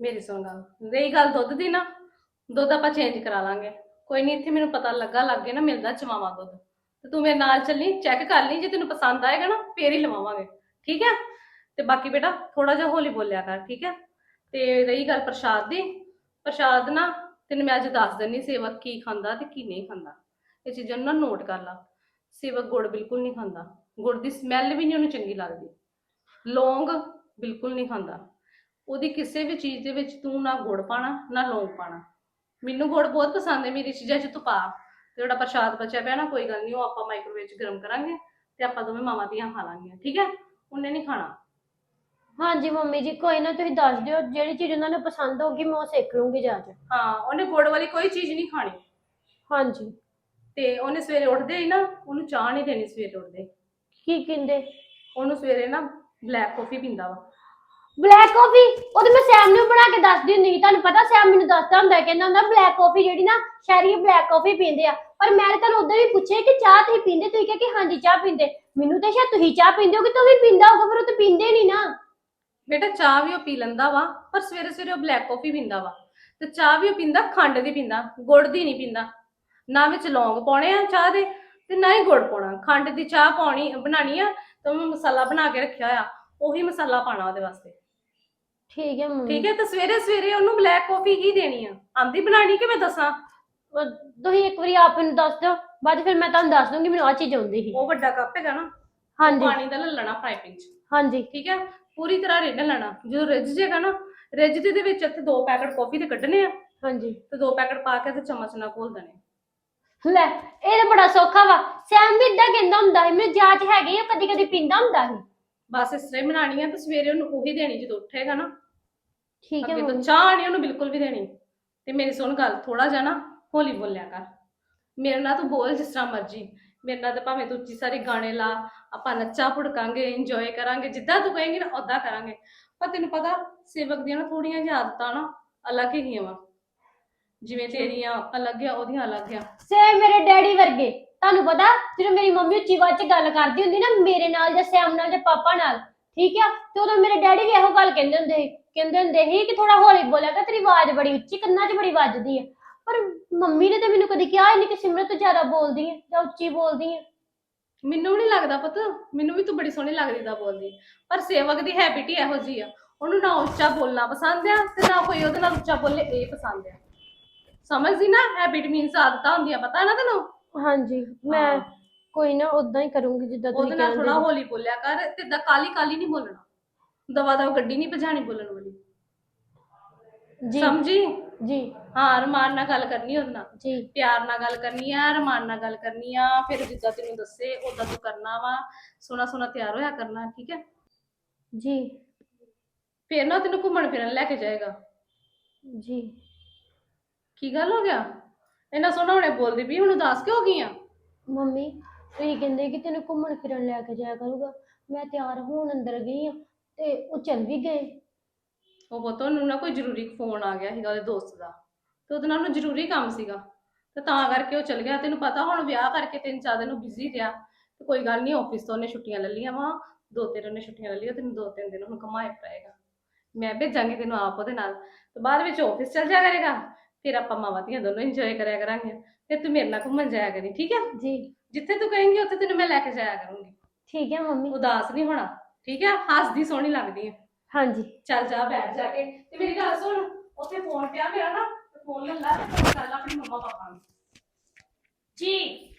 ਮੇਰੀ ਸੁਣ ਗੱਲ ਰਹੀ ਗੱਲ ਦੁੱਧ ਦੀ ਨਾ, ਦੁੱਧ ਆਪਾਂ ਚੇਂਜ ਕਰਾ ਲਾਂਗੇ। ਕੋਈ ਨਹੀਂ, ਇੱਥੇ ਮੈਨੂੰ ਪਤਾ ਲੱਗਾ, ਲੱਗੇ ਨਾ, ਮਿਲਦਾ ਚਵਾਵਾ ਦੁੱਧ। ਤੇ ਤੂੰ ਮੇਰੇ ਨਾਲ ਚੱਲੀ ਚੈੱਕ ਕਰ ਲਈ, ਜੇ ਤੈਨੂੰ ਪਸੰਦ ਆਏਗਾ ਨਾ, ਫੇਰ ਹੀ ਲਵਾਵਾਂਗੇ, ਠੀਕ ਹੈ ਤੇ ਬਾਕੀ ਬੇਟਾ ਥੋੜਾ ਜਿਹਾ ਹੌਲੀ ਬੋਲਿਆ ਕਰ, ਠੀਕ ਹੈ ਤੇ ਰਹੀ ਗੱਲ ਪ੍ਰਸ਼ਾਦ ਦੀ, ਪ੍ਰਸ਼ਾਦ ਨਾ ਤੈਨੂੰ ਮੈਂ ਅੱਜ ਦੱਸ ਦਿੰਨੀ ਸੇਵਕ ਕੀ ਖਾਂਦਾ ਤੇ ਕੀ ਨਹੀਂ ਖਾਂਦਾ। ਇਹ ਚੀਜ਼ਾਂ ਨੂੰ ਨਾ ਨੋਟ ਕਰ ਲਾ। ਸੇਵਕ ਗੁੜ ਬਿਲਕੁਲ ਨਹੀਂ ਖਾਂਦਾ। ਗੁੜ ਦੀ ਸਮੈਲ ਵੀ ਨਹੀਂ ਉਹਨੂੰ ਚੰਗੀ ਲੱਗਦੀ। ਲੌਂਗ ਬਿਲਕੁਲ ਨਹੀਂ ਖਾਂਦਾ। ਉਹਦੀ ਕਿਸੇ ਵੀ ਚੀਜ਼ ਦੇ ਵਿੱਚ ਤੂੰ ਨਾ ਗੁੜ ਪਾਣਾ, ਨਾ ਲੌਂਗ ਪਾਣਾ। ਮੈਨੂੰ ਗੁੜ ਬਹੁਤ ਪਸੰਦ ਹੈ, ਮੇਰੀ ਚੀਜ਼ਾਂ 'ਚ ਤੂੰ ਪਾ। ਤੇ ਜਿਹੜਾ ਪ੍ਰਸ਼ਾਦ ਬਚਿਆ ਪਿਆ ਨਾ, ਕੋਈ ਗੱਲ ਨਹੀਂ, ਉਹ ਆਪਾਂ ਮਾਈਕ੍ਰੋਵੇਵ 'ਚ ਗਰਮ ਕਰਾਂਗੇ ਤੇ ਆਪਾਂ ਦੋਵੇਂ ਮਾਵਾਂ ਦੀਆਂ ਖਾ ਲਾਂਗੇ ਠੀਕ ਹੈ? ਉਹਨੇ ਨਹੀਂ ਖਾਣਾ। ਹਾਂਜੀ ਮੰਮੀ ਜੀ ਕੋਈ ਨਾ ਤੁਸੀਂ ਦੱਸ ਦਿਓ ਜਿਹੜੀ ਚੀਜ਼ ਉਹਨਾਂ ਨੂੰ ਪਸੰਦ ਹੋਊਗੀ ਮੈਂ ਉਹ ਸਿੱਖ ਲੂੰਗੀ ਜਾ ਕੇ। ਹਾਂ ਉਹਨੇ ਗੁੜ ਵਾਲੀ ਕੋਈ ਚੀਜ਼ ਨਹੀਂ ਖਾਣੀ। ਹਾਂਜੀ। ਤੇ ਉਹਨੇ ਸਵੇਰੇ ਉੱਠਦੇ ਹੀ ਨਾ ਉਹਨੂੰ ਚਾਹ ਨਹੀਂ ਦੇਣੀ ਸਵੇਰੇ ਉੱਠਦੇ। ਕੀ ਕਹਿੰਦੇ? ਉਹਨੂੰ ਸਵੇਰੇ ਨਾ ਬਲੈਕ ਕਾਫੀ ਪੀਂਦਾ ਵਾ। ਬਲੈਕ ਕਾਫੀ ਉਹ ਤੇ ਮੈਂ ਸੈਮ ਨੂੰ ਬਣਾ ਕੇ ਦੱਸਦੀ ਹੁੰਦੀ ਸੀ ਤੁਹਾਨੂੰ ਪਤਾ ਸੈਮ ਮੈਨੂੰ ਦੱਸਦਾ ਹੁੰਦਾ ਕਹਿੰਦਾ ਹੁੰਦਾ ਬਲੈਕ ਕਾਫੀ ਜਿਹੜੀ ਨਾ ਸ਼ਹਿਰੀ ਬਲੈਕ ਕਾਫੀ ਪੀਂਦੇ ਆ। ਪਰ ਮੈਂ ਤਾਂ ਤੁਹਾਨੂੰ ਉਦੋਂ ਵੀ ਪੁੱਛਿਆ ਕਿ ਚਾਹ ਤੁਸੀਂ ਪੀਂਦੇ ਤੁਸੀਂ ਕਿਹਾ ਕਿ ਹਾਂਜੀ ਚਾਹ ਪੀਂਦੇ। ਮੈਨੂੰ ਤਾਂ ਸ਼ਾਇਦ ਤੁਸੀਂ ਚਾਹ ਪੀਂਦੇ ਹੋ ਕਿ ਤੂੰ ਵੀ ਪੀਂਦਾ ਹੋਗਾ ਪਰ ਉਹ ਤਾਂ ਪੀਂਦੇ ਨਹੀਂ ਨਾ। ਬੇਟਾ ਚਾਹ ਵੀ ਉਹ ਪੀ ਲੈਂਦਾ ਵਾ ਪਰ ਸਵੇਰੇ ਸਵੇਰੇ ਉਹ ਬਲੈਕ ਕਾਫੀ ਪੀਂਦਾ ਵਾ। ਤੇ ਚਾਹ ਵੀ ਉਹ ਪੀਂਦਾ ਖੰਡ ਦੀ ਪੀਂਦਾ ਗੁੜ ਦੀ ਨਹੀਂ ਪੀਂਦਾ। ਨਾ ਵਿੱਚ ਲੌਂਗ ਪਾਉਣੇ ਆ ਚਾਹ ਦੇ ਤੇ ਨਾ ਹੀ ਗੁੜ ਪਾਉਣਾ। ਖੰਡ ਦੀ ਚਾਹ ਪਾਉਣੀ ਬਣਾਣੀ ਆ ਤੇ ਮੈਂ ਮਸਾਲਾ ਬਣਾ ਕੇ ਰੱਖਿਆ ਆ ਉਹੀ ਮਸਾਲਾ ਪਾਣਾ ਉਹਦੇ ਵਾਸਤੇ। ਠੀਕ ਹੈ ਮੰਮੀ। ਠੀਕ ਹੈ ਤੇ ਸਵੇਰੇ ਸਵੇਰੇ ਉਹਨੂੰ ਬਲੈਕ ਕਾਫੀ ਹੀ ਦੇਣੀ ਆ। ਆਂਦੀ ਬਣਾਣੀ ਕਿ ਮੈਂ ਦੱਸਾਂ? ਉਹ ਤੁਸੀਂ ਇੱਕ ਵਾਰੀ ਆਪ ਮੈਨੂੰ ਦੱਸ ਦਿਓ ਬਾਅਦ 'ਚ ਫਿਰ ਮੈਂ ਤੁਹਾਨੂੰ ਦੱਸ ਦੂੰਗੀ ਮੈਨੂੰ ਆ ਚੀਜ਼ ਆਉਂਦੀ ਸੀ। ਉਹ ਵੱਡਾ ਕੱਪ ਹੈਗਾ ਨਾ ਹਾਂਜੀ। ਪਾਣੀ ਦਾ ਲੈ ਲੈਣਾ ਫਰਾਈ ਚ। ਹਾਂਜੀ। ਠੀਕ ਹੈ ਪੂਰੀ ਤਰ੍ਹਾਂ ਰਿੱਝ ਲੈਣਾ। ਜਦੋਂ ਰਿੱਝ ਜੇਗਾ ਨਾ ਰਿੱਝਦੇ ਦੇ ਵਿੱਚ ਇੱਥੇ ਦੋ ਪੈਕਟ ਕਾਫੀ ਦੇ ਕੱਢਣੇ ਆ। ਹਾਂਜੀ। ਤੇ ਦੋ ਪੈਕਟ ਪਾ ਕੇ ਤੇ ਚਮਚ ਨਾਲ ਘੋਲ ਦੇਣੇ। ਲੈ ਇਹ ਤਾਂ ਬੜਾ ਸੌਖਾ ਵਾ। ਸੈਮ ਵੀ ਇਦਾਂ ਕਹਿੰਦਾ ਹੁੰਦਾ ਸੀ ਮੈਨੂੰ ਜਾਂਚ ਹੈਗੀ ਆ ਕਦੀ ਕਦੀ ਪੀਂਦਾ ਹੁੰਦਾ ਸੀ। ਬਸ ਇਸ ਤਰ੍ਹਾਂ ਹੀ ਬਣਾਣੀ ਆ ਤੇ ਸਵੇਰੇ ਉਹਨੂੰ ਉਹੀ ਦੇਣੀ ਜਦੋਂ ਉੱਠੇਗਾ ਨਾ। ਠੀਕ ਹੈ ਅੱਗੇ ਤੋਂ ਮੰਮੀ। ਚਾਹ ਨਹੀਂ ਉਹਨੂੰ ਬਿਲਕੁਲ ਵੀ ਦੇਣੀ। ਤੇ ਮੇਰੀ ਸੁਣ ਗੱਲ ਥੋੜਾ ਜਿਹਾ ਨਾ ਹੌਲੀ ਬੋਲਿਆ ਕਰ। ਮੇਰੇ ਨਾਲ ਤੂੰ ਬੋਲ ਜਿਸ ਤਰ੍ਹਾਂ ਮਰਜ਼ੀ। ਮੇਰੇ ਨਾਲ ਤਾਂ ਭਾਵੇਂ ਤੂੰ ਉੱਚੀ ਸਾਰੀ ਗਾਣੇ ਲਾ ਆਪਾਂ ਨੱਚਾ ਭੁੜਕਾਂਗੇ ਇੰਜੋਏ ਕਰਾਂਗੇ ਜਿੱਦਾਂ ਤੂੰ ਕਹੇਂਗੀ ਨਾ ਉਦਾਂ ਕਰਾਂਗੇ। ਪਰ ਤੈਨੂੰ ਪਤਾ ਸੇਵਕ ਦੀਆਂ ਨਾ ਥੋੜੀਆਂ ਜਿਹੀਆਂ ਆਦਤਾਂ ਨਾ ਅਲੱਗ ਹੈਗੀਆਂ ਵਾ। ਜਿਵੇਂ ਤੇਰੀਆਂ ਅਲੱਗ ਆ ਉਹਦੀਆਂ ਅਲੱਗ ਆ। ਸੇ ਮੇਰੇ ਡੈਡੀ ਵਰਗੇ ਤੁਹਾਨੂੰ ਪਤਾ ਜਦੋਂ ਮੇਰੀ ਮੰਮੀ ਉੱਚੀ ਆਵਾਜ਼ 'ਚ ਗੱਲ ਕਰਦੀ ਹੁੰਦੀ ਨਾ ਮੇਰੇ ਨਾਲ ਜਾਂ ਸੈਮ ਨਾਲ ਜਾਂ ਪਾਪਾ ਨਾਲ ਠੀਕ ਆ? ਤੇ ਉਦੋਂ ਮੇਰੇ ਡੈਡੀ ਵੀ ਇਹੋ ਗੱਲ ਕਹਿੰਦੇ ਹੁੰਦੇ ਸੀ। ਕਹਿੰਦੇ ਹੁੰਦੇ ਸੀ ਕਿ ਥੋੜਾ ਹੌਲੀ ਬੋਲਿਆ ਕਰ ਤੇਰੀ ਆਵਾਜ਼ ਬੜੀ ਉੱਚੀ ਕੰਨਾਂ 'ਚ ਬੜੀ ਵੱਜਦੀ ਹੈ ਪਰ ਮੰਮੀ ਨੇ ਤੇ ਮੈਨੂੰ ਕਦੀ ਕਿਹਾ ਹੀ ਨਹੀਂ ਕਿ ਸਿਮਰਤ ਤੂੰ ਜ਼ਿਆਦਾ ਬੋਲਦੀ ਹੈ ਜਾਂ ਉੱਚੀ ਬੋਲਦੀ ਹੈ ਮੈਨੂੰ ਵੀ ਨਹੀਂ ਲੱਗਦਾ ਪੁੱਤ ਮੈਨੂੰ ਵੀ ਤੂੰ ਬੜੀ ਸੋਹਣੀ ਲੱਗਦੀ ਦਾ ਬੋਲਦੀ। ਪਰ ਸੇਵਕ ਦੀ ਹੈਬਿਟ ਹੀ ਇਹੋ ਜੀ ਆ ਉਹਨੂੰ ਨਾ ਉੱਚਾ ਬੋਲਣਾ ਪਸੰਦ ਆ ਤੇ ਨਾ ਕੋਈ ਉਹਦੇ ਨਾਲ ਉੱਚਾ ਬੋਲੇ ਇਹ ਪਸੰਦ ਆ। ਸਮਝਦੀ ਨਾ ਹੈਬਿਟ ਮੀਨਸ ਆਦਤਾਂ ਹੁੰਦੀਆਂ ਪਤਾ ਨਾ ਤੈਨੂੰ? ਹਾਂਜੀ ਮੈਂ ਹਾਂ। ਕੋਈ ਨਾ ਉਦਾਂ ਹੀ ਕਰੂੰਗੀ ਜਿੱਦਾਂ ਤੁਸੀਂ ਉਹਦੇ ਨਾਲ ਕਹਿੰਦੇ ਥੋੜਾ ਹੋ। ਹੌਲੀ ਬੋਲਿਆ ਕਰ ਤੇ ਦਾ ਕਾਲੀ ਕਾਲੀ ਨਹੀਂ ਬੋਲਣਾ। ਦਵਾ ਦਵਾ ਗੱਡੀ ਨਹੀਂ ਭਜਾਣੀ ਬੋਲਣ ਵਾਲੀ। ਜੀ। ਸਮਝੀ? ਜੀ। ਹਾਂ ਰਮਾਨ ਨਾਲ ਗੱਲ ਕਰਨੀ ਉਹਦੇ ਨਾਲ। ਜੀ। ਪਿਆਰ ਨਾਲ ਗੱਲ ਕਰਨੀ ਆ ਰਮਾਨ ਨਾਲ ਗੱਲ ਕਰਨੀ ਆ ਫਿਰ ਜਿੱਦਾਂ ਤੈਨੂੰ ਦੱਸੇ ਉਦਾਂ ਤੂੰ ਕਰਨਾ ਵਾ। ਸੋਹਣਾ ਸੋਹਣਾ ਤਿਆਰ ਹੋਇਆ ਕਰਨਾ ਠੀਕ ਹੈ? ਜੀ। ਫਿਰ ਨਾ ਤੈਨੂੰ ਘੁੰਮਣ ਫਿਰਨ ਲੈ ਕੇ ਜਾਏਗਾ। ਜੀ। ਕੀ ਗੱਲ ਹੋ ਗਿਆ? ਇੰਨਾ ਸੋਹਣਾ ਹੁਣੇ ਬੋਲਦੀ ਵੀ ਹੁਣ ਉਦਾਸ ਕਿਉਂ ਹੋ ਗਈ ਆ? ਮੰਮੀ ਤੁਸੀਂ ਕਹਿੰਦੇ ਕਿ ਤੈਨੂੰ ਘੁੰਮਣ ਫਿਰਨ ਲੈ ਕੇ ਜਾਇਆ ਕਰੂਗਾ। ਮੈਂ ਤਿਆਰ ਹੋਣ ਅੰਦਰ ਗਈ ਆ ਤੇ ਉਹ ਚੱਲ ਵੀ ਗਏ। ਉਹ ਪੁੱਤ ਉਹਨੂੰ ਨਾ ਕੋਈ ਜ਼ਰੂਰੀ ਫੋਨ ਆ ਗਿਆ ਸੀਗਾ ਉਹਦੇ ਦੋਸਤ ਦਾ ਤੇ ਉਹਦੇ ਨਾਲ ਉਹਨੂੰ ਜ਼ਰੂਰੀ ਕੰਮ ਸੀਗਾ ਤੇ ਤਾਂ ਕਰਕੇ ਉਹ ਚਲ ਗਿਆ। ਤੈਨੂੰ ਪਤਾ ਹੁਣ ਵਿਆਹ ਕਰਕੇ ਤਿੰਨ ਚਾਰ ਦਿਨ ਉਹ ਬਿਜ਼ੀ ਰਿਹਾ ਤੇ ਕੋਈ ਗੱਲ ਨਹੀਂ ਆਫਿਸ ਤੋਂ ਉਹਨੇ ਛੁੱਟੀਆਂ ਲੈ ਲਈਆਂ ਵਾ ਦੋ ਤਿੰਨ ਉਹਨੇ ਛੁੱਟੀਆਂ ਲੈ ਲਈਆਂ ਤੈਨੂੰ ਦੋ ਤਿੰਨ ਦਿਨ ਉਹਨੂੰ ਕਮਾਏ ਪਏਗਾ। ਮੈਂ ਭੇਜਾਂਗੀ ਤੈਨੂੰ ਆਪ ਉਹਦੇ ਨਾਲ ਤੇ ਬਾਅਦ ਵਿੱਚ ਆਫਿਸ ਚਲ ਜਾ ਕਰੇਗਾ ਫਿਰ ਆਪਾਂ ਮਾਵਾਂ ਧੀਆਂ ਦੋਨੋਂ ਇੰਜੋਏ ਕਰਿਆ ਕਰਾਂਗੇ ਫਿਰ ਤੂੰ ਮੇਰੇ ਨਾਲ ਘੁੰਮਣ ਜਾਇਆ ਕਰੀ ਠੀਕ ਹੈ ਜੀ। ਜਿੱਥੇ ਤੂੰ ਕਹੇਂਗੀ ਉੱਥੇ ਤੈਨੂੰ ਮੈਂ ਲੈ ਕੇ ਜਾਇਆ ਕਰੂੰਗੀ। ਠੀਕ ਹੈ ਮੰਮੀ। ਉਦਾਸ ਨਹੀਂ ਹੋਣਾ ਠੀਕ ਹੈ ਹੱਸਦੀ ਸੋਹਣੀ ਲੱਗਦੀ ਹੈ ਹਾਂਜੀ। ਚੱਲ ਜਾ ਬੈਠ ਜਾ ਕੇ। ਤੇ ਮੇਰੀ ਗੱਲ ਸੁਣ, ਉੱਥੇ ਫੋਨ ਪਿਆ ਮੇਰਾ ਨਾ, ਤੇ ਫੋਨ ਲੈ ਲੈ ਤੇ ਗੱਲ ਕਰ ਆਪਣੀ ਮੰਮਾ ਪਾਪਾ ਨੂੰ। ਜੀ।